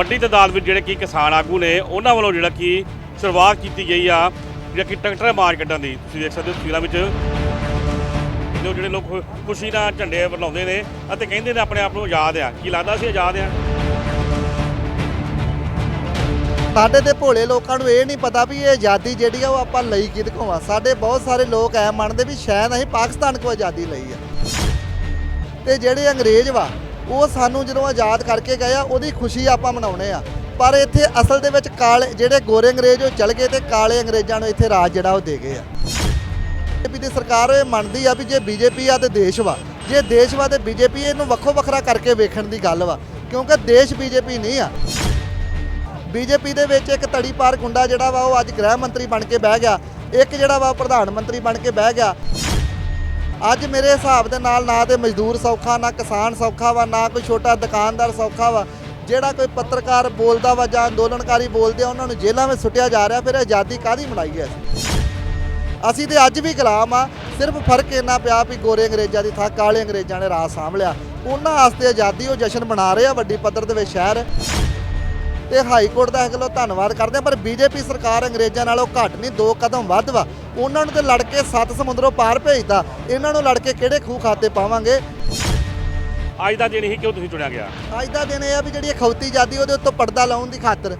ਵੱਡੀ ਤਾਦਾਦ ਵਿੱਚ ਜਿਹੜੇ ਕਿ ਕਿਸਾਨ ਆਗੂ ਨੇ, ਉਹਨਾਂ ਵੱਲੋਂ ਜਿਹੜਾ ਕਿ ਸ਼ੁਰੂਆਤ ਕੀਤੀ ਗਈ ਆ, ਜਿਹੜਾ ਕਿ ਟਰੈਕਟਰ ਮਾਰ ਕੱਢਣ ਦੀ। ਤੁਸੀਂ ਦੇਖ ਸਕਦੇ ਹੋ ਤਸਵੀਰਾਂ ਵਿੱਚ। ਜੋ ਜਿਹੜੇ ਲੋਕ ਖੁਸ਼ੀ ਨਾਲ ਝੰਡੇ ਵਰਲਾਉਂਦੇ ਨੇ ਅਤੇ ਕਹਿੰਦੇ ਨੇ ਆਪਣੇ ਆਪ ਨੂੰ ਆਜ਼ਾਦ ਆ। ਕੀ ਲੱਗਦਾ ਸੀ ਆਜ਼ਾਦ ਆ? ਸਾਡੇ ਤੇ ਭੋਲੇ ਲੋਕਾਂ ਨੂੰ ਇਹ ਨਹੀਂ ਪਤਾ ਵੀ ਇਹ ਆਜ਼ਾਦੀ ਜਿਹੜੀ ਆ ਉਹ ਆਪਾਂ ਲਈ ਕਿਹਦੇ ਕੋਲ ਆ। ਸਾਡੇ ਬਹੁਤ ਸਾਰੇ ਲੋਕ ਐ ਮੰਨਦੇ ਵੀ ਸ਼ਾਇਦ ਅਸੀਂ ਪਾਕਿਸਤਾਨ ਕੋਲ ਆਜ਼ਾਦੀ ਲਈ ਆ। ਤੇ ਜਿਹੜੇ ਅੰਗਰੇਜ਼ ਵਾ ਉਹ ਸਾਨੂੰ ਜਦੋਂ ਆਜ਼ਾਦ ਕਰਕੇ ਗਏ ਆ, ਉਹਦੀ ਖੁਸ਼ੀ ਆਪਾਂ ਮਨਾਉਣੇ ਆ। ਪਰ ਇੱਥੇ ਅਸਲ ਦੇ ਵਿੱਚ ਕਾਲੇ, ਜਿਹੜੇ ਗੋਰੇ ਅੰਗਰੇਜ਼ ਉਹ ਚਲ ਗਏ ਤੇ ਕਾਲੇ ਅੰਗਰੇਜ਼ਾਂ ਨੂੰ ਇੱਥੇ ਰਾਜ ਜਿਹੜਾ ਉਹ ਦੇ ਗਏ ਆ। ਬੀਜੇਪੀ ਦੀ ਸਰਕਾਰ ਇਹ ਮੰਨਦੀ ਆ ਵੀ ਜੇ ਬੀਜੇਪੀ ਆ ਤੇ ਦੇਸ਼ ਵਾ। ਜੇ ਦੇਸ਼ ਵਾ ਤੇ ਬੀਜੇਪੀ ਇਹਨੂੰ ਵੱਖੋ ਵੱਖਰਾ ਕਰਕੇ ਵੇਖਣ ਦੀ ਗੱਲ ਵਾ, ਕਿਉਂਕਿ ਦੇਸ਼ ਬੀਜੇਪੀ ਨਹੀਂ ਆ। ਬੀਜੇਪੀ ਦੇ ਵਿੱਚ ਇੱਕ ਤੜੀ ਪਾਰ ਗੁੰਡਾ ਜਿਹੜਾ ਵਾ, ਉਹ ਅੱਜ ਗ੍ਰਹਿ ਮੰਤਰੀ ਬਣ ਕੇ ਬਹਿ ਗਿਆ। ਇੱਕ ਜਿਹੜਾ ਵਾ ਪ੍ਰਧਾਨ ਮੰਤਰੀ ਬਣ ਕੇ ਬਹਿ ਗਿਆ। ਅੱਜ ਮੇਰੇ ਹਿਸਾਬ ਦੇ ਨਾਲ ਨਾ ਤੇ ਮਜ਼ਦੂਰ ਸੌਖਾ, ਨਾ ਕਿਸਾਨ ਸੌਖਾ ਵਾ, ਨਾ ਕੋਈ ਛੋਟਾ ਦੁਕਾਨਦਾਰ ਸੌਖਾ ਵਾ। ਜਿਹੜਾ ਕੋਈ ਪੱਤਰਕਾਰ ਬੋਲਦਾ ਵਾ ਜਾਂ ਅੰਦੋਲਨਕਾਰੀ ਬੋਲਦੇ ਆ, ਉਹਨਾਂ ਨੂੰ ਜੇਲ੍ਹਾਂ ਵਿੱਚ ਸੁੱਟਿਆ ਜਾ ਰਿਹਾ, ਫਿਰ ਆਜ਼ਾਦੀ ਕਾਹਦੀ ਮਨਾਈ ਹੈ? ਅਸੀਂ ਤੇ ਅੱਜ ਵੀ ਗੁਲਾਮ ਆ, ਸਿਰਫ ਫ਼ਰਕ ਇੰਨਾ ਪਿਆ ਵੀ ਗੋਰੇ ਅੰਗਰੇਜ਼ਾਂ ਦੀ ਥਾਂ, ਕਾਲੇ ਅੰਗਰੇਜ਼ਾਂ ਨੇ ਰਾਜ ਸਾਂਭ ਲਿਆ ਉਹਨਾਂ ਵਾਸਤੇ ਆਜ਼ਾਦੀ ਉਹ ਜਸ਼ਨ ਮਨਾ ਰਹੇ ਆ, ਵੱਡੀ ਪੱਧਰ ਦੇ ਵਿੱਚ ਸ਼ਹਿਰ। ਤੇ ਹਾਈ ਕੋਰਟ ਦਾ ਹੈਗਲੋ ਧੰਨਵਾਦ ਕਰਦੇ ਹਾਂ ਪਰ ਬੀਜੇਪੀ ਸਰਕਾਰ ਅੰਗਰੇਜ਼ਾਂ ਨਾਲੋਂ ਘੱਟ ਨਹੀਂ, ਦੋ ਕਦਮ ਵੱਧ ਵਾ। ਉਹਨਾਂ ਨੂੰ ਤੇ ਲੜ ਕੇ ਸੱਤ ਸਮੁੰਦਰੋਂ ਪਾਰ ਭੇਜਦਾ ਇਹਨਾਂ ਨੂੰ ਲੜ ਕੇ ਕਿਹੜੇ ਖੂਹ ਖਾਤੇ ਪਾਵਾਂਗੇ? ਅੱਜ ਦਾ ਦਿਨ ਹੀ ਕਿਉਂ ਤੁਸੀਂ ਚੁਣਿਆ ਗਿਆ? ਅੱਜ ਦਾ ਦਿਨ ਇਹ ਆ ਵੀ ਜਿਹੜੀ ਅਖੌਤੀ ਆਜ਼ਾਦੀ ਉਹਦੇ ਉੱਤੇ ਪਰਦਾ ਲਾਉਣ ਦੀ ਖਾਤਰ।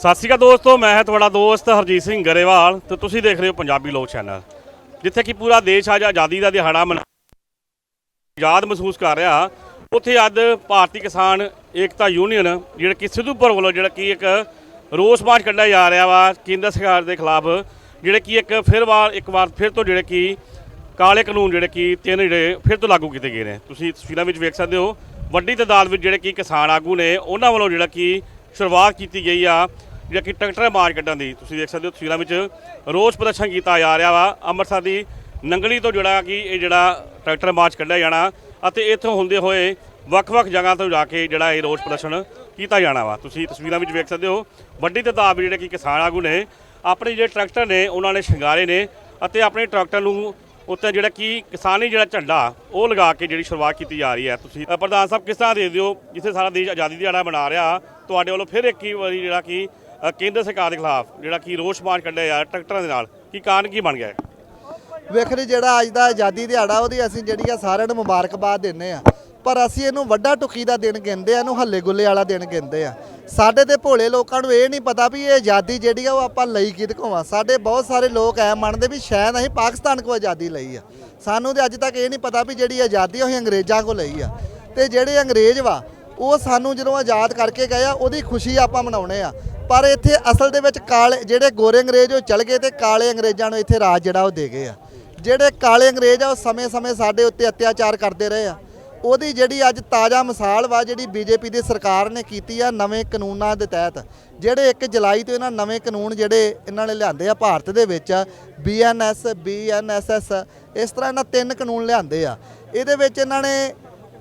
ਸਤਿ ਸ਼੍ਰੀ ਅਕਾਲ ਦੋਸਤੋ ਮੈਂ ਹਾਂ ਤੁਹਾਡਾ ਦੋਸਤ ਹਰਜੀਤ ਸਿੰਘ ਗਰੇਵਾਲ ਤੇ ਤੁਸੀਂ ਦੇਖ ਰਹੇ ਹੋ ਪੰਜਾਬੀ ਲੋਕ ਚੈਨਲ। ਜਿੱਥੇ ਕਿ ਪੂਰਾ ਦੇਸ਼ ਅੱਜ ਆਜ਼ਾਦੀ ਦਾ ਦਿਹਾੜਾ ਮਨਾ ਆਜ਼ਾਦ ਮਹਿਸੂਸ ਕਰ ਰਿਹਾ। ਉੱਥੇ ਅੱਜ ਭਾਰਤੀ ਕਿਸਾਨ ਏਕਤਾ ਯੂਨੀਅਨ, ਜਿਹੜਾ ਕਿ ਸਿੱਧੂਪੁਰ ਵੱਲੋਂ ਜਿਹੜਾ ਕਿ ਇੱਕ ਰੋਸ ਮਾਰਚ ਕੱਢਿਆ ਜਾ ਰਿਹਾ ਵਾ ਕੇਂਦਰ ਸਰਕਾਰ ਦੇ ਖਿਲਾਫ, ਜਿਹੜੇ ਕਿ ਇੱਕ ਫਿਰ ਵਾਰ ਇੱਕ ਵਾਰ ਫਿਰ ਤੋਂ ਜਿਹੜੇ ਕਿ ਕਾਲੇ ਕਾਨੂੰਨ ਜਿਹੜੇ ਕਿ ਤਿੰਨ ਜਿਹੜੇ ਫਿਰ ਤੋਂ ਲਾਗੂ ਕੀਤੇ ਗਏ ਨੇ। ਤੁਸੀਂ ਤਸਵੀਰਾਂ ਵਿੱਚ ਵੇਖ ਸਕਦੇ ਹੋ, ਵੱਡੀ ਤਾਦਾਦ ਵਿੱਚ ਜਿਹੜੇ ਕਿ ਕਿਸਾਨ ਆਗੂ ਨੇ, ਉਹਨਾਂ ਵੱਲੋਂ ਜਿਹੜਾ ਕਿ ਸ਼ੁਰੂਆਤ ਕੀਤੀ ਗਈ ਆ, ਜਿਹੜਾ ਕਿ ਟਰੈਕਟਰ ਮਾਰ ਕੱਢਣ ਦੀ। ਤੁਸੀਂ ਦੇਖ ਸਕਦੇ ਹੋ ਤਸਵੀਰਾਂ ਵਿੱਚ ਰੋਸ ਪ੍ਰਦਰਸ਼ਨ ਕੀਤਾ ਜਾ ਰਿਹਾ ਵਾ। ਅੰਮ੍ਰਿਤਸਰ ਦੀ ਨੰਗਲੀ ਤੋਂ ਜਿਹੜਾ ਕਿ ਇਹ ਜਿਹੜਾ ਟਰੈਕਟਰ ਮਾਰਚ ਕੱਢਿਆ ਜਾਣਾ ਅਤੇ ਇੱਥੋਂ ਹੁੰਦੇ ਹੋਏ ਵੱਖ-ਵੱਖ ਜਗ੍ਹਾ ਤੋਂ ਜਾ ਕੇ ਜਿਹੜਾ ਇਹ ਰੋਸ ਪ੍ਰਦਰਸ਼ਨ ਕੀਤਾ ਜਾਣਾ ਵਾ। ਤੁਸੀਂ ਤਸਵੀਰਾਂ ਵਿੱਚ ਵੇਖ ਸਕਦੇ ਹੋ, ਵੱਡੀ ਤਾਦਾਦ ਜਿਹੜੇ ਕਿ ਕਿਸਾਨ ਆਗੂ ਨੇ, ਆਪਣੇ ਜਿਹੜੇ ਟਰੈਕਟਰ ਨੇ, ਉਹਨਾਂ ਨੇ ਸ਼ਿੰਗਾਰੇ ਨੇ ਅਤੇ ਆਪਣੇ ਟਰੈਕਟਰ ਨੂੰ ਉੱਤੇ ਜਿਹੜਾ ਕਿ ਕਿਸਾਨੀ ਜਿਹੜਾ ਝੰਡਾ, ਉਹ ਲਗਾ ਕੇ ਜਿਹੜੀ ਸ਼ੁਰੂਆਤ ਕੀਤੀ ਜਾ ਰਹੀ ਹੈ। ਤੁਸੀਂ ਪ੍ਰਧਾਨ ਸਾਹਿਬ, ਕਿਸ ਤਰ੍ਹਾਂ ਦੇਖਦੇ ਹੋ, ਜਿੱਥੇ ਸਾਰਾ ਦੇਸ਼ ਆਜ਼ਾਦੀ ਦਿਹਾੜਾ ਮਨਾ ਰਿਹਾ, ਤੁਹਾਡੇ ਵੱਲੋਂ ਫਿਰ ਇੱਕ ਹੀ ਵਾਰੀ ਜਿਹੜਾ ਕਿ ਕੇਂਦਰ ਸਰਕਾਰ ਦੇ ਖਿਲਾਫ ਜਿਹੜਾ ਕਿ ਰੋਸ ਮਾਰਚ ਕੱਢਿਆ ਜਾ ਟਰੈਕਟਰਾਂ ਦੇ ਨਾਲ, ਕੀ ਕਾਰਨ ਕੀ ਬਣ ਗਿਆ ਵੇਖ ਵੇਖਰੇ ਜਿਹੜਾ ਅੱਜ ਦਾ ਆਜ਼ਾਦੀ ਦਿਹਾੜਾ, ਉਹਦੀ ਅਸੀਂ ਜਿਹੜੀ ਆ ਸਾਰਿਆਂ ਨੂੰ ਮੁਬਾਰਕਬਾਦ ਦਿੰਨੇ ਆ ਪਰ ਅਸੀਂ ਇਹਨੂੰ ਵੱਡਾ ਟੁਕੀ ਦਾ ਦਿਨ ਕਹਿੰਦੇ ਆ, ਇਹਨੂੰ ਹੱਲੇ ਗੁੱਲੇ ਵਾਲਾ ਦਿਨ ਕਹਿੰਦੇ ਆ। ਸਾਡੇ ਤੇ ਭੋਲੇ ਲੋਕਾਂ ਨੂੰ ਇਹ ਨਹੀਂ ਪਤਾ ਵੀ ਇਹ ਆਜ਼ਾਦੀ ਜਿਹੜੀ ਆ, ਉਹ ਆਪਾਂ ਲਈ ਕਿਹਦੇ ਕੋਲ ਸਾਡੇ ਬਹੁਤ ਸਾਰੇ ਲੋਕ ਐ ਮੰਨਦੇ ਵੀ ਸ਼ਾਇਦ ਅਸੀਂ ਪਾਕਿਸਤਾਨ ਕੋਲ ਆਜ਼ਾਦੀ ਲਈ ਆ। ਸਾਨੂੰ ਤੇ ਅੱਜ ਤੱਕ ਇਹ ਨਹੀਂ ਪਤਾ ਵੀ ਜਿਹੜੀ ਆਜ਼ਾਦੀ ਉਹ ਅਸੀਂ ਅੰਗਰੇਜ਼ਾਂ ਕੋਲ ਲਈ ਆ। ਤੇ ਜਿਹੜੇ ਅੰਗਰੇਜ਼ ਵਾ, ਉਹ ਸਾਨੂੰ ਜਦੋਂ ਆਜ਼ਾਦ ਕਰਕੇ ਗਏ ਆ, ਉਹਦੀ ਖੁਸ਼ੀ ਆਪਾਂ ਮਨਾਉਣੇ ਆ। ਪਰ ਇੱਥੇ ਅਸਲ ਦੇ ਵਿੱਚ ਕਾਲੇ, ਜਿਹੜੇ ਗੋਰੇ ਅੰਗਰੇਜ਼ ਉਹ ਚਲ ਗਏ ਤੇ ਕਾਲੇ ਅੰਗਰੇਜ਼ਾਂ ਨੂੰ ਇੱਥੇ ਰਾਜ ਜਿਹੜਾ ਉਹ ਦੇ ਗਏ ਆ। ਜਿਹੜੇ ਕਾਲੇ ਅੰਗਰੇਜ਼ ਆ, ਉਹ ਸਮੇਂ-ਸਮੇਂ ਸਾਡੇ ਉੱਤੇ ਅਤਿਆਚਾਰ ਕਰਦੇ ਰਹੇ ਆ। ਉਹਦੀ ਜਿਹੜੀ ਅੱਜ ਤਾਜ਼ਾ ਮਿਸਾਲ ਵਾ ਜਿਹੜੀ ਬੀਜੇਪੀ ਦੀ ਸਰਕਾਰ ਨੇ ਕੀਤੀ ਆ ਨਵੇਂ ਕਾਨੂੰਨਾਂ ਦੇ ਤਹਿਤ, ਜਿਹੜੇ 1 ਜੁਲਾਈ ਤੋਂ ਇਹਨਾਂ ਨਵੇਂ ਕਾਨੂੰਨ ਜਿਹੜੇ ਇਹਨਾਂ ਨੇ ਲਿਆਂਦੇ ਆ ਭਾਰਤ ਦੇ ਵਿੱਚ ਬੀਐਨਐਸ ਬੀਐਨਐਸਐਸ ਇਸ ਤਰ੍ਹਾਂ ਇਹਨਾਂ ਤਿੰਨ ਕਾਨੂੰਨ ਲਿਆਂਦੇ ਆ। ਇਹਦੇ ਵਿੱਚ ਇਹਨਾਂ ਨੇ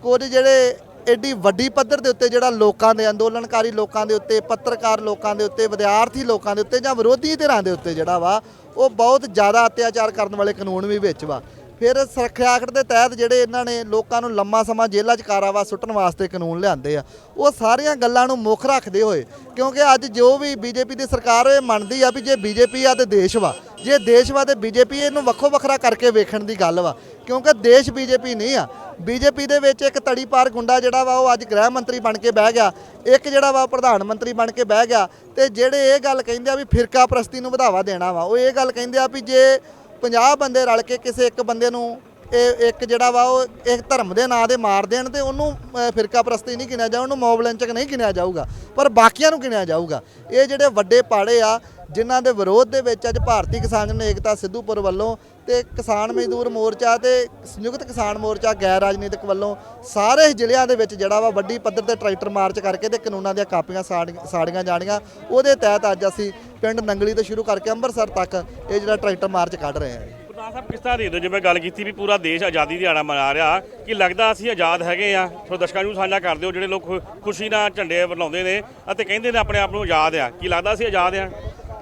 ਕੁਝ ਜਿਹੜੇ ਐਡੀ ਵੱਡੀ ਪੱਧਰ ਦੇ ਉੱਤੇ ਜਿਹੜਾ ਲੋਕਾਂ ਦੇ, ਅੰਦੋਲਨਕਾਰੀ ਲੋਕਾਂ ਦੇ ਉੱਤੇ, ਪੱਤਰਕਾਰ ਲੋਕਾਂ ਦੇ ਉੱਤੇ, ਵਿਦਿਆਰਥੀ ਲੋਕਾਂ ਦੇ ਉੱਤੇ ਜਾਂ ਵਿਰੋਧੀ ਧਿਰਾਂ ਦੇ ਉੱਤੇ ਜਿਹੜਾ ਵਾ, ਉਹ ਬਹੁਤ ਜ਼ਿਆਦਾ ਅਤਿਆਚਾਰ ਕਰਨ ਵਾਲੇ ਕਾਨੂੰਨ ਵੀ ਵਿੱਚ ਵਾ। ਫਿਰ ਸੁਰੱਖਿਆ ਐਕਟ ਦੇ ਤਹਿਤ ਜਿਹੜੇ ਇਹਨਾਂ ਨੇ ਲੋਕਾਂ ਨੂੰ ਲੰਮਾ ਸਮਾਂ ਜੇਲ੍ਹਾਂ 'ਚ ਕਾਰਾਵਾਸ ਸੁੱਟਣ ਵਾਸਤੇ ਕਾਨੂੰਨ ਲਿਆਂਦੇ ਆ, ਉਹ ਸਾਰੀਆਂ ਗੱਲਾਂ ਨੂੰ ਮੁੱਖ ਰੱਖਦੇ ਹੋਏ, ਕਿਉਂਕਿ ਅੱਜ ਜੋ ਵੀ ਬੀਜੇਪੀ ਦੀ ਸਰਕਾਰ ਇਹ ਮੰਨਦੀ ਆ ਵੀ ਜੇ ਬੀਜੇਪੀ ਆ ਤੇ ਦੇਸ਼ ਵਾ, ਜੇ ਦੇਸ਼ ਵਾ ਤੇ ਬੀਜੇਪੀ ਇਹਨੂੰ ਵੱਖੋ ਵੱਖਰਾ ਕਰਕੇ ਵੇਖਣ ਦੀ ਗੱਲ ਵਾ, ਕਿਉਂਕਿ ਦੇਸ਼ ਬੀਜੇਪੀ ਨਹੀਂ ਆ। ਬੀਜੇਪੀ ਦੇ ਵਿੱਚ ਇੱਕ ਤੜੀਪਾਰ ਗੁੰਡਾ ਜਿਹੜਾ ਵਾ ਉਹ ਅੱਜ ਗ੍ਰਹਿ ਮੰਤਰੀ ਬਣ ਕੇ ਬਹਿ ਗਿਆ, ਇੱਕ ਜਿਹੜਾ ਵਾ ਉਹ ਪ੍ਰਧਾਨ ਮੰਤਰੀ ਬਣ ਕੇ ਬਹਿ ਗਿਆ, ਤੇ ਜਿਹੜੇ ਇਹ ਗੱਲ ਕਹਿੰਦੇ ਆ ਵੀ ਫਿਰਕਾ ਪ੍ਰਸਤੀ ਨੂੰ ਵਧਾਵਾ ਦੇਣਾ ਵਾ, ਉਹ ਇਹ ਗੱਲ ਕਹਿੰਦੇ ਆ ਵੀ ਜੇ 50 ਬੰਦੇ ਰਲ ਕੇ ਕਿਸੇ ਇੱਕ ਬੰਦੇ ਨੂੰ ਇਹ ਇੱਕ ਜਿਹੜਾ ਵਾ ਉਹ ਇੱਕ ਧਰਮ ਦੇ ਨਾਂ ਦੇ ਮਾਰ ਦੇਣ ਤੇ ਉਹਨੂੰ ਫਿਰਕਾ ਪ੍ਰਸਤੀ ਨਹੀਂ ਗਿਣਿਆ ਜਾਊ ਉਹਨੂੰ ਮੌਬ ਨਹੀਂ ਗਿਣਿਆ ਜਾਊਗਾ, ਪਰ ਬਾਕੀਆਂ ਨੂੰ ਗਿਣਿਆ ਜਾਊਗਾ। ਇਹ ਜਿਹੜੇ ਵੱਡੇ ਪਾੜੇ ਆ ਜਿਨ੍ਹਾਂ ਦੇ ਵਿਰੋਧ ਦੇ ਵਿੱਚ ਅੱਜ ਭਾਰਤੀ ਕਿਸਾਨ ਜਨ ਏਕਤਾ ਸਿੱਧੂਪੁਰ ਵੱਲੋਂ ਤੇ ਕਿਸਾਨ ਮਜ਼ਦੂਰ ਮੋਰਚਾ ਤੇ ਸੰਯੁਕਤ ਕਿਸਾਨ ਮੋਰਚਾ ਗੈਰ ਰਾਜਨੀਤਿਕ ਵੱਲੋਂ ਸਾਰੇ ਜ਼ਿਲ੍ਹਿਆਂ ਦੇ ਵਿੱਚ ਜਿਹੜਾ ਵਾ ਵੱਡੀ ਪੱਧਰ ਤੇ ਟਰੈਕਟਰ ਮਾਰਚ ਕਰਕੇ ਤੇ ਕਾਨੂੰਨਾਂ ਦੀਆਂ ਕਾਪੀਆਂ ਸਾੜ- ਸਾੜੀਆਂ ਜਾਣੀਆਂ। ਉਹਦੇ ਤਹਿਤ ਅੱਜ ਅਸੀਂ ਪਿੰਡ ਨੰਗਲੀ ਤੋਂ ਸ਼ੁਰੂ ਕਰਕੇ ਅੰਮ੍ਰਿਤਸਰ ਤੱਕ ਇਹ ਜਿਹੜਾ ਟਰੈਕਟਰ ਮਾਰਚ ਕੱਢ ਰਹੇ ਹਾਂ ਜੀ। ਪ੍ਰਧਾਨ ਸਾਹਿਬ, ਕਿਸ ਤਰ੍ਹਾਂ ਦੇਖਦੇ ਹੋ? ਜਿਵੇਂ ਗੱਲ ਕੀਤੀ ਵੀ ਪੂਰਾ ਦੇਸ਼ ਆਜ਼ਾਦੀ ਦਿਹਾੜਾ ਮਨਾ ਰਿਹਾ, ਕਿ ਲੱਗਦਾ ਅਸੀਂ ਆਜ਼ਾਦ ਹੈਗੇ ਆ ਥੋੜਾ ਦਰਸ਼ਕਾਂ ਨੂੰ ਸਾਂਝਾ ਕਰਦੇ ਹੋ, ਜਿਹੜੇ ਲੋਕ ਖੁ- ਖੁਸ਼ੀ ਨਾਲ ਝੰਡੇ ਵਰਲਾਉਂਦੇ ਨੇ ਅਤੇ ਕਹਿੰਦੇ ਨੇ ਆਪਣੇ ਆਪ ਨੂੰ ਆਜ਼ਾਦ ਆ। ਕੀ ਲੱਗਦਾ ਅਸੀਂ ਆਜ਼ਾਦ ਆ